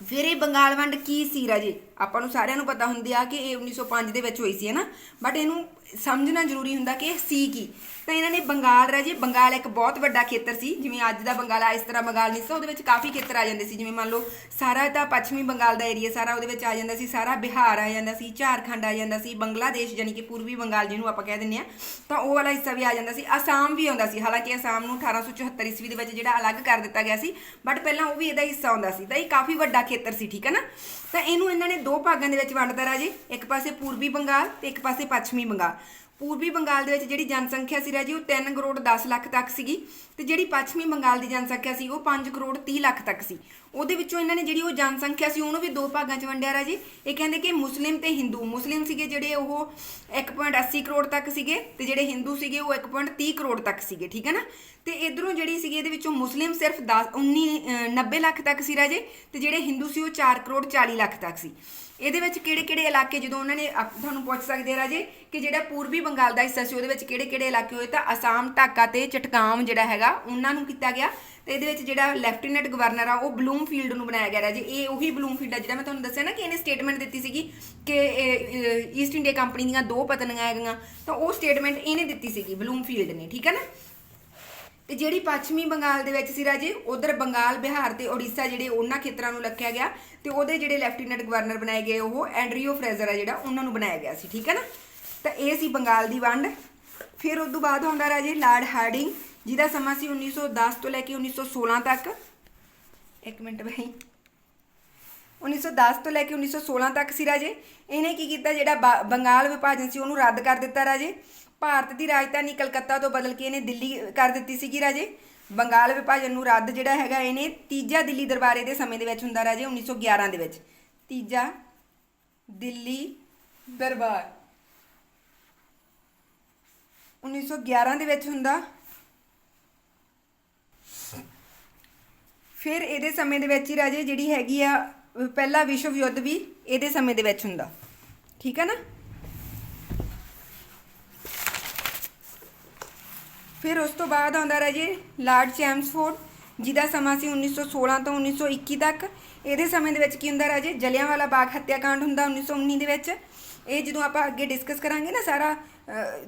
ਫਿਰ ਇਹ ਬੰਗਾਲ ਵੰਡ ਕੀ ਸੀ ਰਾਜੇ? ਆਪਾਂ ਨੂੰ ਸਾਰਿਆਂ ਨੂੰ ਪਤਾ ਹੁੰਦੀ ਆ ਕਿ ਇਹ 1905 ਦੇ ਵਿੱਚ ਹੋਈ ਸੀ, ਹੈ ਨਾ? ਬਟ ਇਹਨੂੰ ਸਮਝਣਾ ਜ਼ਰੂਰੀ ਹੁੰਦਾ ਕਿ ਇਹ ਸੀ ਕੀ? ਤਾਂ ਇਹਨਾਂ ਨੇ ਬੰਗਾਲ ਰਾਜੇ ਬੰਗਾਲ ਇੱਕ ਬਹੁਤ ਵੱਡਾ ਖੇਤਰ ਸੀ। ਜਿਵੇਂ ਅੱਜ ਦਾ ਬੰਗਾਲ ਆ ਇਸ ਤਰ੍ਹਾਂ ਬੰਗਾਲ ਨਹੀਂ ਸੀ ਉਹਦੇ ਵਿੱਚ ਕਾਫੀ ਖੇਤਰ ਆ ਜਾਂਦੇ ਸੀ। ਜਿਵੇਂ ਮੰਨ ਲਓ, ਸਾਰਾ ਤਾਂ ਪੱਛਮੀ ਬੰਗਾਲ ਦਾ ਏਰੀਆ ਸਾਰਾ ਉਹਦੇ ਵਿੱਚ ਆ ਜਾਂਦਾ ਸੀ। ਸਾਰਾ ਬਿਹਾਰ ਆ ਜਾਂਦਾ ਸੀ, ਝਾਰਖੰਡ ਆ ਜਾਂਦਾ ਸੀ, ਬੰਗਲਾਦੇਸ਼ ਯਾਨੀ ਕਿ ਪੂਰਬੀ ਬੰਗਾਲ ਜਿਹਨੂੰ ਆਪਾਂ ਕਹਿ ਦਿੰਦੇ ਆ ਤਾਂ ਉਹ ਵਾਲਾ ਹਿੱਸਾ ਵੀ ਆ ਜਾਂਦਾ ਸੀ। ਅਸਾਮ ਵੀ ਆਉਂਦਾ ਸੀ। ਹਾਲਾਂਕਿ ਅਸਾਮ ਨੂੰ 1874 ਈਸਵੀ ਦੇ ਵਿੱਚ ਜਿਹੜਾ ਅਲੱਗ ਕਰ ਦਿੱਤਾ ਗਿਆ ਸੀ ਬਟ ਪਹਿਲਾਂ ਉਹ ਵੀ ਇਹਦਾ ਹਿੱਸਾ ਹੁੰਦਾ ਸੀ। ਤਾਂ ਇਹ ਕਾਫੀ ਵੱਡਾ ਖੇਤਰ ਸੀ, ਠੀਕ ਹੈ ਨਾ? ਤਾਂ ਇਹਨੂੰ ਇਹਨਾਂ ਨੇ ਦੋ ਭਾਗਾਂ ਦੇ ਵਿੱਚ ਵੰਡਤਾ ਰਾਜੇ। ਇੱਕ ਪਾਸੇ ਪੂਰਬੀ ਬੰਗਾਲ ਤੇ ਇੱਕ ਪਾਸੇ ਪੱਛਮੀ ਬੰਗਾਲ। ਪੂਰਬੀ ਬੰਗਾਲ ਦੇ ਵਿੱਚ ਜਿਹੜੀ ਜਨਸੰਖਿਆ ਸੀ ਰਾਜੀ ਉਹ 3 ਕਰੋੜ 10 ਲੱਖ ਤੱਕ ਸੀਗੀ ਤੇ ਜਿਹੜੀ ਪੱਛਮੀ ਬੰਗਾਲ ਦੀ ਜਨਸੰਖਿਆ ਸੀ ਉਹ 5 ਕਰੋੜ 30 ਲੱਖ ਤੱਕ ਸੀ। ਉਹਦੇ ਵਿੱਚੋਂ ਇਹਨਾਂ ਨੇ ਜਿਹੜੀ ਉਹ ਜਨਸੰਖਿਆ ਸੀ ਉਹਨੂੰ ਵੀ ਦੋ ਭਾਗਾਂ 'ਚ ਵੰਡਿਆ ਰਾਜੀ। ਇਹ ਕਹਿੰਦੇ ਕਿ ਮੁਸਲਿਮ ਤੇ ਹਿੰਦੂ। ਮੁਸਲਿਮ ਸੀਗੇ ਜਿਹੜੇ ਉਹ 1.80 ਕਰੋੜ ਤੱਕ ਸੀਗੇ ਤੇ ਜਿਹੜੇ ਹਿੰਦੂ ਸੀਗੇ ਉਹ 1.30 ਕਰੋੜ ਤੱਕ ਸੀਗੇ ਠੀਕ ਹੈ ਨਾ? ਤੇ ਇਧਰੋਂ ਜਿਹੜੀ ਸੀਗੀ ਇਹਦੇ ਵਿੱਚੋਂ ਮੁਸਲਿਮ ਸਿਰਫ 10 19 ਅ, 90 ਲੱਖ ਤੱਕ ਸੀ ਰਾਜੇ ਤੇ ਜਿਹੜੇ ਹਿੰਦੂ ਸੀ ਉਹ 4 ਕਰੋੜ 40 ਲੱਖ ਤੱਕ ਸੀ। ਇਹਦੇ ਵਿੱਚ ਕਿਹੜੇ ਕਿਹੜੇ ਇਲਾਕੇ ਜਦੋਂ ਉਹਨਾਂ ਨੇ ਆਪ- ਤੁਹਾਨੂੰ ਪੁੱਛ ਸਕਦੇ ਆ ਰਾਜੇ ਕਿ ਜਿਹੜਾ ਪੂਰਬੀ ਬੰਗਾਲ ਦਾ ਹਿੱਸਾ ਸੀ, ਉਹਦੇ ਵਿੱਚ ਕਿਹੜੇ ਕਿਹੜੇ ਇਲਾਕੇ ਹੋਏ? ਤਾਂ ਅਸਾਮ, ਢਾਕਾ ਤੇ ਚਟਗਾਮ ਜਿਹੜਾ ਹੈਗਾ, ਉਹਨਾਂ ਨੂੰ ਕੀਤਾ ਗਿਆ। ਤੇ ਇਹਦੇ ਵਿੱਚ ਜਿਹੜਾ ਲੈਫਟੀਨੈਂਟ ਗਵਰਨਰ ਆ, ਉਹ ਬਲੂਮਫੀਲਡ ਨੂੰ ਬਣਾਇਆ ਗਿਆ ਰਾਜੇ। ਇਹ ਉਹੀ ਬਲੂਮਫੀਲਡ ਆ ਜਿਹੜਾ ਮੈਂ ਤੁਹਾਨੂੰ ਦੱਸਿਆ ਨਾ ਕਿ ਇਹਨੇ ਸਟੇਟਮੈਂਟ ਦਿੱਤੀ ਸੀਗੀ ਕਿ ਈਸਟ ਇੰਡੀਆ ਕੰਪਨੀ ਦੀਆਂ ਦੋ ਪਤਨੀਆਂ ਹੈਗੀਆਂ। ਤਾਂ ਉਹ ਸਟੇਟਮੈਂਟ ਇਹਨੇ ਦਿੱਤੀ ਸੀਗੀ ਬਲੂਮਫੀਲਡ ਨੇ, ਠੀਕ ਹੈ ਨਾ? ਤੇ ਜਿਹੜੀ ਪੱਛਮੀ ਬੰਗਾਲ ਦੇ ਵਿੱਚ ਸੀ ਰਾਜੇ, ਉਧਰ ਬੰਗਾਲ, ਬਿਹਾਰ ਤੇ ਓਡੀਸ਼ਾ ਜਿਹੜੇ ਉਹਨਾਂ ਖੇਤਰਾਂ ਨੂੰ ਰੱਖਿਆ ਗਿਆ ਤੇ ਉਹਦੇ ਜਿਹੜੇ ਲੈਫਟੀਨੈਂਟ ਗਵਰਨਰ ਬਣਾਏ ਗਏ ਉਹ ਐਂਡਰੀਓ ਫਰੇਜ਼ਰ ਆ ਜਿਹੜਾ ਉਹਨਾਂ ਨੂੰ ਬਣਾਇਆ ਗਿਆ ਸੀ, ਠੀਕ ਹੈ ਨਾ? ਤਾਂ ਇਹ ਸੀ ਬੰਗਾਲ ਦੀ ਵੰਡ। ਫਿਰ ਉਸ ਤੋਂ ਬਾਅਦ ਆਉਂਦਾ ਰਾਜੇ ਲਾਰਡ ਹਾਰਡਿੰਗ, ਜਿਹਦਾ ਸਮਾਂ ਸੀ 1910 ਤੋਂ ਲੈ ਕੇ 1916 ਤੱਕ। ਇੱਕ ਮਿੰਟ ਬਈ। 1910 ਤੋਂ ਲੈ ਕੇ 1916 ਤੱਕ ਸੀ ਰਾਜੇ। ਇਹਨੇ ਕੀ ਕੀਤਾ, ਜਿਹੜਾ ਬਾ- ਬੰਗਾਲ ਵਿਭਾਜਨ ਸੀ ਉਹਨੂੰ ਰੱਦ ਕਰ ਦਿੱਤਾ ਰਾਜੇ। ਭਾਰਤ ਦੀ ਰਾਜਧਾਨੀ ਕਲਕੱਤਾ ਤੋਂ ਬਦਲ ਕੇ ਇਹਨੇ ਦਿੱਲੀ ਕਰ ਦਿੱਤੀ ਸੀਗੀ ਰਾਜੇ। ਬੰਗਾਲ ਵਿਭਾਜਨ ਨੂੰ ਰੱਦ ਜਿਹੜਾ ਹੈਗਾ ਇਹਨੇ ਤੀਜਾ ਦਿੱਲੀ ਦਰਬਾਰੇ ਦੇ ਸਮੇਂ ਦੇ ਵਿੱਚ ਹੁੰਦਾ ਰਾਜੇ 1911 ਦੇ ਵਿੱਚ। ਤੀਜਾ ਦਿੱਲੀ ਦਰਬਾਰ। 1911 ਦੇ ਵਿੱਚ ਹੁੰਦਾ। ਫਿਰ ਇਹਦੇ ਸਮੇਂ ਦੇ ਵਿੱਚ ਹੀ ਰਾਜੇ ਜਿਹੜੀ ਹੈਗੀ ਆ ਪਹਿਲਾ ਵਿਸ਼ਵ ਯੁੱਧ ਵੀ ਇਹਦੇ ਸਮੇਂ ਦੇ ਵਿੱਚ ਹੁੰਦਾ। ਠੀਕ ਹੈ ਨਾ? ਫਿਰ ਉਸ ਤੋਂ ਬਾਅਦ ਆਉਂਦਾ ਰਾਜੇ ਲਾਰਡ ਚੈਮਸਫੋਰਡ, ਜਿਹਦਾ ਸਮਾਂ ਸੀ 1916 ਤੋਂ 1921 ਤੱਕ। ਇਹਦੇ ਸਮੇਂ ਦੇ ਵਿੱਚ ਕੀ ਹੁੰਦਾ ਰਾਜੇ ਜਲਿਆਂਵਾਲਾ ਬਾਗ ਹੱਤਿਆਕਾਂਡ ਹੁੰਦਾ 1919 ਦੇ ਵਿੱਚ। ਇਹ ਜਦੋਂ ਆਪਾਂ ਅੱਗੇ ਡਿਸਕਸ ਕਰਾਂਗੇ ਨਾ ਸਾਰਾ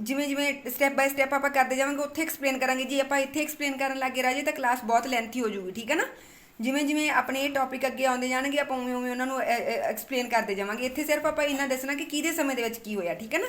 ਜਿਵੇਂ ਜਿਵੇਂ ਸਟੈਪ ਬਾਈ ਸਟੈਪ ਆਪਾਂ ਕਰਦੇ ਜਾਵਾਂਗੇ, ਉੱਥੇ ਐਕਸਪਲੇਨ ਕਰਾਂਗੇ। ਜੀ ਆਪਾਂ ਇੱਥੇ ਐਕਸਪਲੇਨ ਕਰਨ ਲੱਗੇ ਰਾਜੇ, ਤਾਂ ਕਲਾਸ ਬਹੁਤ ਲੈਂਥੀ ਹੋ ਜਾਊਗੀ, ਠੀਕ ਹੈ ਨਾ? ਜਿਵੇਂ ਜਿਵੇਂ ਆਪਣੇ ਇਹ ਟੌਪਿਕ ਅੱਗੇ ਆਉਂਦੇ ਜਾਣਗੇ, ਆਪਾਂ ਉਵੇਂ ਉਵੇਂ ਉਹਨਾਂ ਨੂੰ ਐਕਸਪਲੇਨ ਕਰਦੇ ਜਾਵਾਂਗੇ। ਇੱਥੇ ਸਿਰਫ ਆਪਾਂ ਇਹਨਾਂ ਦੱਸਣਾ ਕਿ ਕਿਹਦੇ ਸਮੇਂ ਦੇ ਵਿੱਚ ਕੀ ਹੋਇਆ, ਠੀਕ ਹੈ ਨਾ?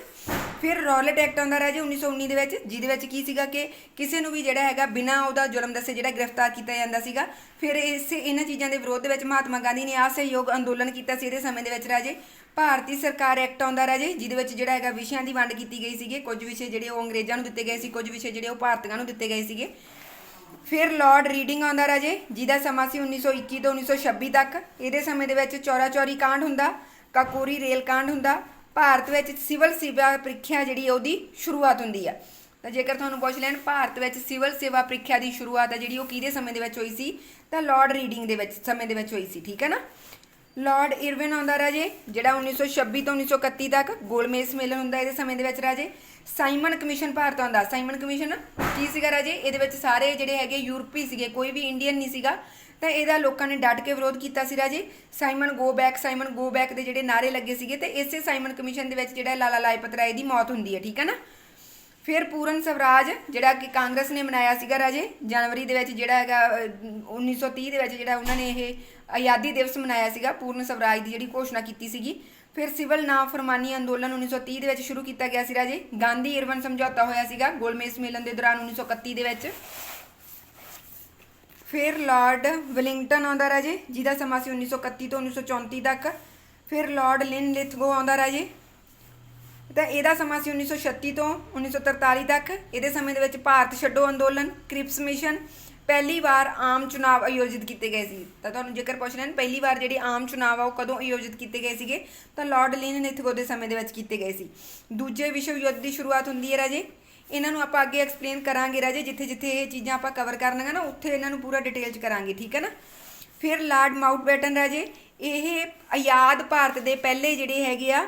ਫਿਰ ਰੌਲਟ ਐਕਟ ਆਉਂਦਾ ਰਾਜੇ 1919 ਦੇ ਵਿੱਚ, ਜਿਹਦੇ ਵਿੱਚ ਕੀ ਸੀਗਾ ਕਿ ਕਿਸੇ ਨੂੰ ਵੀ ਜਿਹੜਾ ਹੈਗਾ ਬਿਨਾਂ ਉਹਦਾ ਜੁਰਮ ਦੱਸੇ ਜਿਹੜਾ ਗ੍ਰਿਫਤਾਰ ਕੀਤਾ ਜਾਂਦਾ ਸੀਗਾ, ਫਿਰ ਇਸ ਇਹਨਾਂ ਚੀਜ਼ਾਂ ਦੇ ਵਿਰੋਧ ਦੇ ਵਿੱਚ ਮਹਾਤਮਾ ਗਾਂਧੀ ਨੇ ਆ ਸਹਿਯੋਗ ਅੰਦੋਲਨ ਕੀਤਾ ਸੀ ਇਹਦੇ ਸਮੇਂ ਦੇ ਵਿੱਚ ਰਾਜੇ। ਭਾਰਤੀ ਸਰਕਾਰ ਐਕਟ ਆਉਂਦਾ ਰਾਜੇ ਜਿਹਦੇ ਵਿੱਚ ਜਿਹੜਾ ਹੈਗਾ ਵਿਸ਼ਿਆਂ ਦੀ ਵੰਡ ਕੀਤੀ ਗਈ ਸੀਗੀ, ਕੁਝ ਵਿਸ਼ੇ ਜਿਹੜੇ ਉਹ ਅੰਗਰੇਜ਼ਾਂ ਨੂੰ ਦਿੱਤੇ ਗਏ ਸੀ, ਕੁਝ ਵਿਸ਼ੇ ਜਿਹੜੇ ਉਹ ਭਾਰਤੀਆਂ ਨੂੰ ਦਿੱਤੇ ਗਏ ਸੀਗੇ। ਫਿਰ ਲਾਰਡ ਰੀਡਿੰਗ ਆਉਂਦਾ ਰਾਜੇ, ਜਿਹਦਾ ਸਮਾਂ ਸੀ 1921 ਤੋਂ 1926 ਤੱਕ। ਇਹਦੇ ਸਮੇਂ ਦੇ ਵਿੱਚ ਚੌਰਾ ਚੌਰੀ ਕਾਂਡ ਹੁੰਦਾ, ਕਾਕੋਰੀ ਰੇਲ ਕਾਂਡ ਹੁੰਦਾ। ਭਾਰਤ ਵਿੱਚ ਸਿਵਲ ਸੇਵਾ ਪ੍ਰੀਖਿਆ ਜਿਹੜੀ ਉਹਦੀ ਸ਼ੁਰੂਆਤ ਹੁੰਦੀ ਆ। ਤਾਂ ਜੇਕਰ ਤੁਹਾਨੂੰ ਪੁੱਛ ਲੈਣ, ਭਾਰਤ ਵਿੱਚ ਸਿਵਲ ਸੇਵਾ ਪ੍ਰੀਖਿਆ ਦੀ ਸ਼ੁਰੂਆਤ ਹੈ ਜਿਹੜੀ ਉਹ ਕਿਹਦੇ ਸਮੇਂ ਦੇ ਵਿੱਚ ਹੋਈ ਸੀ, ਤਾਂ ਲਾਰਡ ਰੀਡਿੰਗ ਦੇ ਵਿੱਚ, ਸਮੇਂ ਦੇ ਵਿੱਚ ਹੋਈ ਸੀ, ਠੀਕ ਹੈ ਨਾ? ਲਾਰਡ ਇਰਵਿਨ ਆਉਂਦਾ ਰਾਜੇ, ਜਿਹੜਾ 1926 ਤੋਂ 1931 ਤੱਕ ਗੋਲਮੇਜ ਮੇਲਨ ਹੁੰਦਾ ਇਹਦੇ ਸਮੇਂ ਦੇ ਵਿੱਚ ਰਾਜੇ। ਸਾਈਮਨ ਕਮਿਸ਼ਨ ਭਾਰਤ ਆਉਂਦਾ। ਸਾਈਮਨ ਕਮਿਸ਼ਨ ਕੀ ਸੀਗਾ ਰਾਜੇ? ਇਹਦੇ ਵਿੱਚ ਸਾਰੇ ਜਿਹੜੇ ਹੈਗੇ ਯੂਰਪੀ ਸੀਗੇ ਕੋਈ ਵੀ ਇੰਡੀਅਨ ਨਹੀਂ ਸੀਗਾ। ਤਾਂ ਇਹਦਾ ਲੋਕਾਂ ਨੇ ਡਟ ਕੇ ਵਿਰੋਧ ਕੀਤਾ ਸੀ ਰਾਜੇ। Simon go back Simon go back ਦੇ ਜਿਹੜੇ ਨਾਰੇ ਲੱਗੇ ਸੀਗੇ ਤੇ ਇਸੇ ਸਾਈਮਨ ਕਮਿਸ਼ਨ ਦੇ ਵਿੱਚ ਜਿਹੜਾ ਲਾਲਾ ਲਾਜਪਤ ਰਾਏ ਦੀ ਮੌਤ ਹੁੰਦੀ ਹੈ ਠੀਕ ਹੈ ਨਾ? ਫਿਰ ਪੂਰਨ ਸਵਰਾਜ ਜਿਹੜਾ ਕਿ ਕਾਂਗਰਸ ਨੇ ਮਨਾਇਆ ਸੀਗਾ ਰਾਜੇ ਜਨਵਰੀ ਦੇ ਵਿੱਚ ਜਿਹੜਾ ਹੈਗਾ ਅਹ, 1930 ਦੇ ਵਿੱਚ ਜਿਹੜਾ ਉਹਨਾਂ ਨੇ ਇਹ ਆਜ਼ਾਦੀ ਦਿਵਸ ਮਨਾਇਆ ਸੀਗਾ ਪੂਰਨ ਸਵਰਾਜ ਦੀ ਜਿਹੜੀ ਘੋਸ਼ਣਾ ਕੀਤੀ ਸੀਗੀ। ਫਿਰ ਸਿਵਲ ਨਾਫਰਮਾਨੀ ਅੰਦੋਲਨ 1930 ਦੇ ਵਿੱਚ ਸ਼ੁਰੂ ਕੀਤਾ ਗਿਆ ਸੀ ਰਾਜੇ। ਗਾਂਧੀ ਇਰਵਨ ਸਮਝੌਤਾ ਹੋਇਆ ਸੀਗਾ ਗੋਲਮੇਜ ਮੇਲਨ ਦੇ ਦੌਰਾਨ 1931 ਦੇ ਵਿੱਚ। ਫਿਰ ਲਾਰਡ ਵਿਲਿੰਗਟਨ ਆਉਂਦਾ ਰਾਜੇ, ਜਿਹਦਾ ਸਮਾਂ ਸੀ 1931 ਤੋਂ 1934 ਤੱਕ। ਫਿਰ ਲਾਰਡ ਲਿਨ ਲਿਥਗੋ ਆਉਂਦਾ ਰਾਜੇ। ਤਾਂ ਇਹਦਾ ਸਮਾਂ ਸੀ 1936 ਤੋਂ 1943 ਤੱਕ। ਇਹਦੇ ਸਮੇਂ ਦੇ ਵਿੱਚ ਭਾਰਤ ਛੱਡੋ ਅੰਦੋਲਨ, ਕ੍ਰਿਪਸ ਮਿਸ਼ਨ ਪਹਿਲੀ ਵਾਰ ਆਮ ਚੁਣਾਵ ਆਯੋਜਿਤ ਕੀਤੇ ਗਏ ਸੀ। ਤਾਂ ਤੁਹਾਨੂੰ ਜੇਕਰ ਪੁੱਛ ਲੈਣ ਪਹਿਲੀ ਵਾਰ ਜਿਹੜੇ ਆਮ ਚੁਣਾਵ ਆ, ਉਹ ਕਦੋਂ ਆਯੋਜਿਤ ਕੀਤੇ ਗਏ ਸੀਗੇ? ਤਾਂ ਲਾਰਡ ਲਿਨ ਨਿਥਗੋ ਦੇ ਸਮੇਂ ਦੇ ਵਿੱਚ ਕੀਤੇ ਗਏ ਸੀ। ਦੂਜੇ ਵਿਸ਼ਵ ਯੁੱਧ ਦੀ ਸ਼ੁਰੂਆਤ ਹੁੰਦੀ ਹੈ ਰਾਜੇ। ਇਹਨਾਂ ਨੂੰ ਆਪਾਂ ਅੱਗੇ ਐਕਸਪਲੇਨ ਕਰਾਂਗੇ ਰਾਜੇ ਜਿੱਥੇ ਜਿੱਥੇ ਇਹ ਚੀਜ਼ਾਂ ਆਪਾਂ ਕਵਰ ਕਰਨੀਆਂ ਨਾ, ਉੱਥੇ ਇਹਨਾਂ ਨੂੰ ਪੂਰਾ ਡਿਟੇਲ ਚ ਕਰਾਂਗੇ, ਠੀਕ ਹੈ ਨਾ? ਫਿਰ ਲਾਰਡ ਮਾਊਂਟਬੈਟਨ ਰਾਜੇ, ਇਹ ਆਜ਼ਾਦ ਭਾਰਤ ਦੇ ਪਹਿਲੇ ਜਿਹੜੇ ਹੈਗੇ ਆ,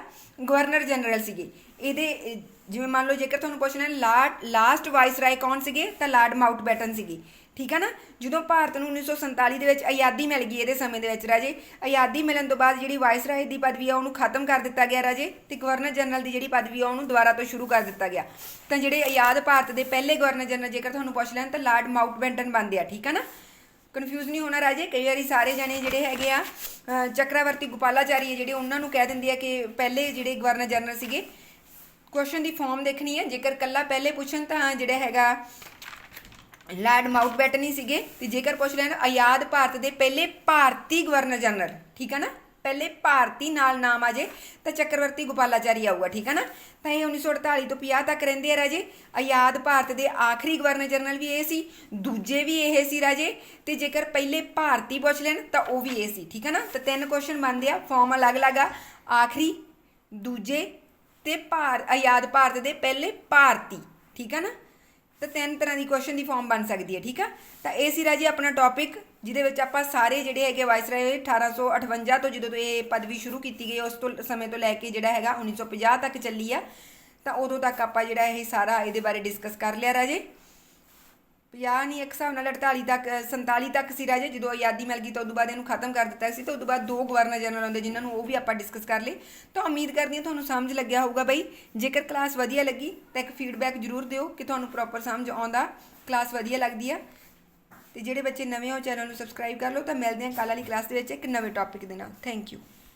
ਗਵਰਨਰ ਜਨਰਲ ਸੀਗੇ। ਇਹਦੇ, ਜਿਵੇਂ ਮੰਨ ਲਓ ਜੇਕਰ ਤੁਹਾਨੂੰ ਪੁੱਛਣਾ ਲਾਰਡ ਲਾਸਟ ਵਾਇਸਰਾਏ ਕੌਣ ਸੀਗੇ? ਤਾਂ ਲਾਰਡ ਮਾਊਂਟਬੈਟਨ ਸੀਗੇ। ਠੀਕ ਹੈ ਨਾ? ਜਦੋਂ ਭਾਰਤ ਨੂੰ 1947 ਦੇ ਵਿੱਚ ਆਜ਼ਾਦੀ ਮਿਲ ਗਈ, ਇਹਦੇ ਸਮੇਂ ਦੇ ਵਿੱਚ ਰਾਜੇ, ਆਜ਼ਾਦੀ ਮਿਲਣ ਤੋਂ ਬਾਅਦ ਜਿਹੜੀ ਵਾਇਸ ਰਾਏ ਦੀ ਪਦਵੀ ਆ, ਉਹਨੂੰ ਖਤਮ ਕਰ ਦਿੱਤਾ ਗਿਆ ਰਾਜੇ ਤੇ ਗਵਰਨਰ ਜਨਰਲ ਦੀ ਜਿਹੜੀ ਪਦਵੀ ਆ, ਉਹਨੂੰ ਦੁਬਾਰਾ ਤੋਂ ਸ਼ੁਰੂ ਕਰ ਦਿੱਤਾ ਗਿਆ। ਤਾਂ ਜਿਹੜੇ ਆਜ਼ਾਦ ਭਾਰਤ ਦੇ ਪਹਿਲੇ ਗਵਰਨਰ ਜਨਰਲ, ਜੇਕਰ ਤੁਹਾਨੂੰ ਪੁੱਛ ਲੈਣ, ਤਾਂ ਲਾਰਡ ਮਾਊਂਟਬੈਟਨ ਬਣਦੇ ਆ, ਠੀਕ ਹੈ ਨਾ? ਕਨਫਿਊਜ਼ ਨਹੀਂ ਹੋਣਾ ਰਾਜੇ, ਕਈ ਵਾਰੀ ਸਾਰੇ ਜਣੇ ਜਿਹੜੇ ਹੈਗੇ ਆ, ਅਹ ਚੱਕਰਾਵਰਤੀ ਗੋਪਾਲਾਚਾਰੀ ਹੈ ਜਿਹੜੇ ਉਹਨਾਂ ਨੂੰ ਕਹਿ ਦਿੰਦੇ ਆ ਕਿ ਪਹਿਲੇ ਜਿਹੜੇ ਗਵਰਨਰ ਜਨਰਲ ਸੀਗੇ ਕੁਐਸਚਨ ਦੀ ਫਾਰਮ ਦੇਖਣੀ ਹੈ ਜੇਕਰ ਕੱਲਾ ਪਹਿਲੇ ਪੁੱਛਣ ਤਾਂ ਜਿਹੜਾ ਹੈਗਾ ਲਾਰਡ ਮਾਊਂਟਬੈਟਨ ਹੀ ਸੀਗੇ ਤੇ ਜੇਕਰ ਪੁੱਛ ਲੈਣ, ਆਜ਼ਾਦ ਭਾਰਤ ਦੇ ਪਹਿਲੇ ਭਾਰਤੀ ਗਵਰਨਰ ਜਨਰਲ, ਠੀਕ ਹੈ ਨਾ? ਪਹਿਲੇ ਭਾਰਤੀ ਨਾਲ ਨਾਮ ਆ ਜੇ, ਤਾਂ ਚੱਕਰਵਰਤੀ ਗੋਪਾਲਾਚਾਰੀ ਆਊਗਾ, ਠੀਕ ਹੈ ਨਾ? ਤਾਂ ਇਹ 1948 ਤੋਂ 50 ਤੱਕ ਰਹਿੰਦੇ ਆ ਰਾਜੇ। ਆਜ਼ਾਦ ਭਾਰਤ ਦੇ ਆਖਰੀ ਗਵਰਨਰ ਜਨਰਲ ਵੀ ਇਹ ਸੀ, ਦੂਜੇ ਵੀ ਇਹ ਸੀ ਰਾਜੇ। ਤੇ ਜੇਕਰ ਪਹਿਲੇ ਭਾਰਤੀ ਪੁੱਛ ਲੈਣ, ਤਾਂ ਉਹ ਵੀ ਇਹ ਸੀ, ਠੀਕ ਹੈ ਨਾ? ਤਾਂ ਤਿੰਨ ਕੁਐਸਚਨ ਬਣਦੇ ਆ ਫਾਰਮ ਅਲੱਗ-ਅਲੱਗ ਆ, ਆਖਰੀ, ਦੂਜੇ ਤੇ ਭਾਰ, ਆਜ਼ਾਦ ਭਾਰਤ ਦੇ ਪਹਿਲੇ ਭਾਰਤੀ, ਠੀਕ ਹੈ ਨਾ? ਤਾਂ ਤਿੰਨ ਤਰ੍ਹਾਂ ਦੀ ਕੁਐਸਚਨ ਦੀ ਫਾਰਮ ਬਣ ਸਕਦੀ ਹੈ, ਠੀਕ ਆ? ਤਾਂ ਇਹ ਸੀ ਰਾਜੀ ਆਪਣਾ ਟੌਪਿਕ ਜਿਹਦੇ ਵਿੱਚ ਆਪਾਂ ਸਾਰੇ ਜਿਹੜੇ ਹੈਗੇ ਵਾਇਸਰਾਏ 1858 ਤੋਂ ਜਦੋਂ ਤੋਂ ਇਹ ਪਦਵੀ ਸ਼ੁਰੂ ਕੀਤੀ ਗਈ, ਉਸ ਤੋਂ ਸਮੇਂ ਤੋਂ ਲੈ ਕੇ ਜਿਹੜਾ ਹੈਗਾ 1950 ਤੱਕ ਚੱਲੀ ਆ। ਤਾਂ ਉਦੋਂ ਤੱਕ ਆਪਾਂ ਜਿਹੜਾ ਇਹ ਸਾਰਾ ਇਹਦੇ ਬਾਰੇ ਡਿਸਕਸ ਕਰ ਲਿਆ ਰਾਜੇ। 50 ਨਹੀਂ ਇੱਕ ਹਿਸਾਬ ਨਾਲ 48 ਤੱਕ ਅ, 47 ਤੱਕ ਸੀ ਰਾਜੇ ਜਦੋਂ ਆਜ਼ਾਦੀ ਮਿਲ ਗਈ ਤਾਂ ਉਦੋਂ ਬਾਅਦ ਇਹਨੂੰ ਖਤਮ ਕਰ ਦਿੱਤਾ ਸੀ ਤੇ ਉਦੋਂ ਬਾਅਦ ਦੋ ਗਵਰਨਰ ਜਨਰਲ ਆਉਂਦੇ ਜਿਨ੍ਹਾਂ ਨੂੰ ਉਹ ਵੀ ਆਪਾਂ ਡਿਸਕਸ ਕਰ ਲਏ ਤਾਂ ਉਮੀਦ ਕਰਦੀ ਹਾਂ ਤੁਹਾਨੂੰ ਸਮਝ ਲੱਗਿਆ ਹੋਊਗਾ ਬਈ ਜੇਕਰ ਕਲਾਸ ਵਧੀਆ ਲੱਗੀ ਤਾਂ ਇੱਕ ਫੀਡਬੈਕ ਜ਼ਰੂਰ ਦਿਓ ਕਿ ਤੁਹਾਨੂੰ ਪ੍ਰੋਪਰ ਸਮਝ ਆਉਂਦਾ ਕਲਾਸ ਵਧੀਆ ਲੱਗਦੀ ਆ। ਤੇ ਜਿਹੜੇ ਬੱਚੇ ਨਵੇਂ ਹੋ ਚੈਨਲ ਨੂੰ ਸਬਸਕ੍ਰਾਈਬ ਕਰ ਲਓ ਤਾਂ ਮਿਲਦੇ ਹਾਂ ਕੱਲ੍ਹ ਵਾਲੀ ਕਲਾਸ ਦੇ ਵਿੱਚ ਇੱਕ ਨਵੇਂ ਟੌਪਿਕ ਦੇ ਨਾਲ। Thank you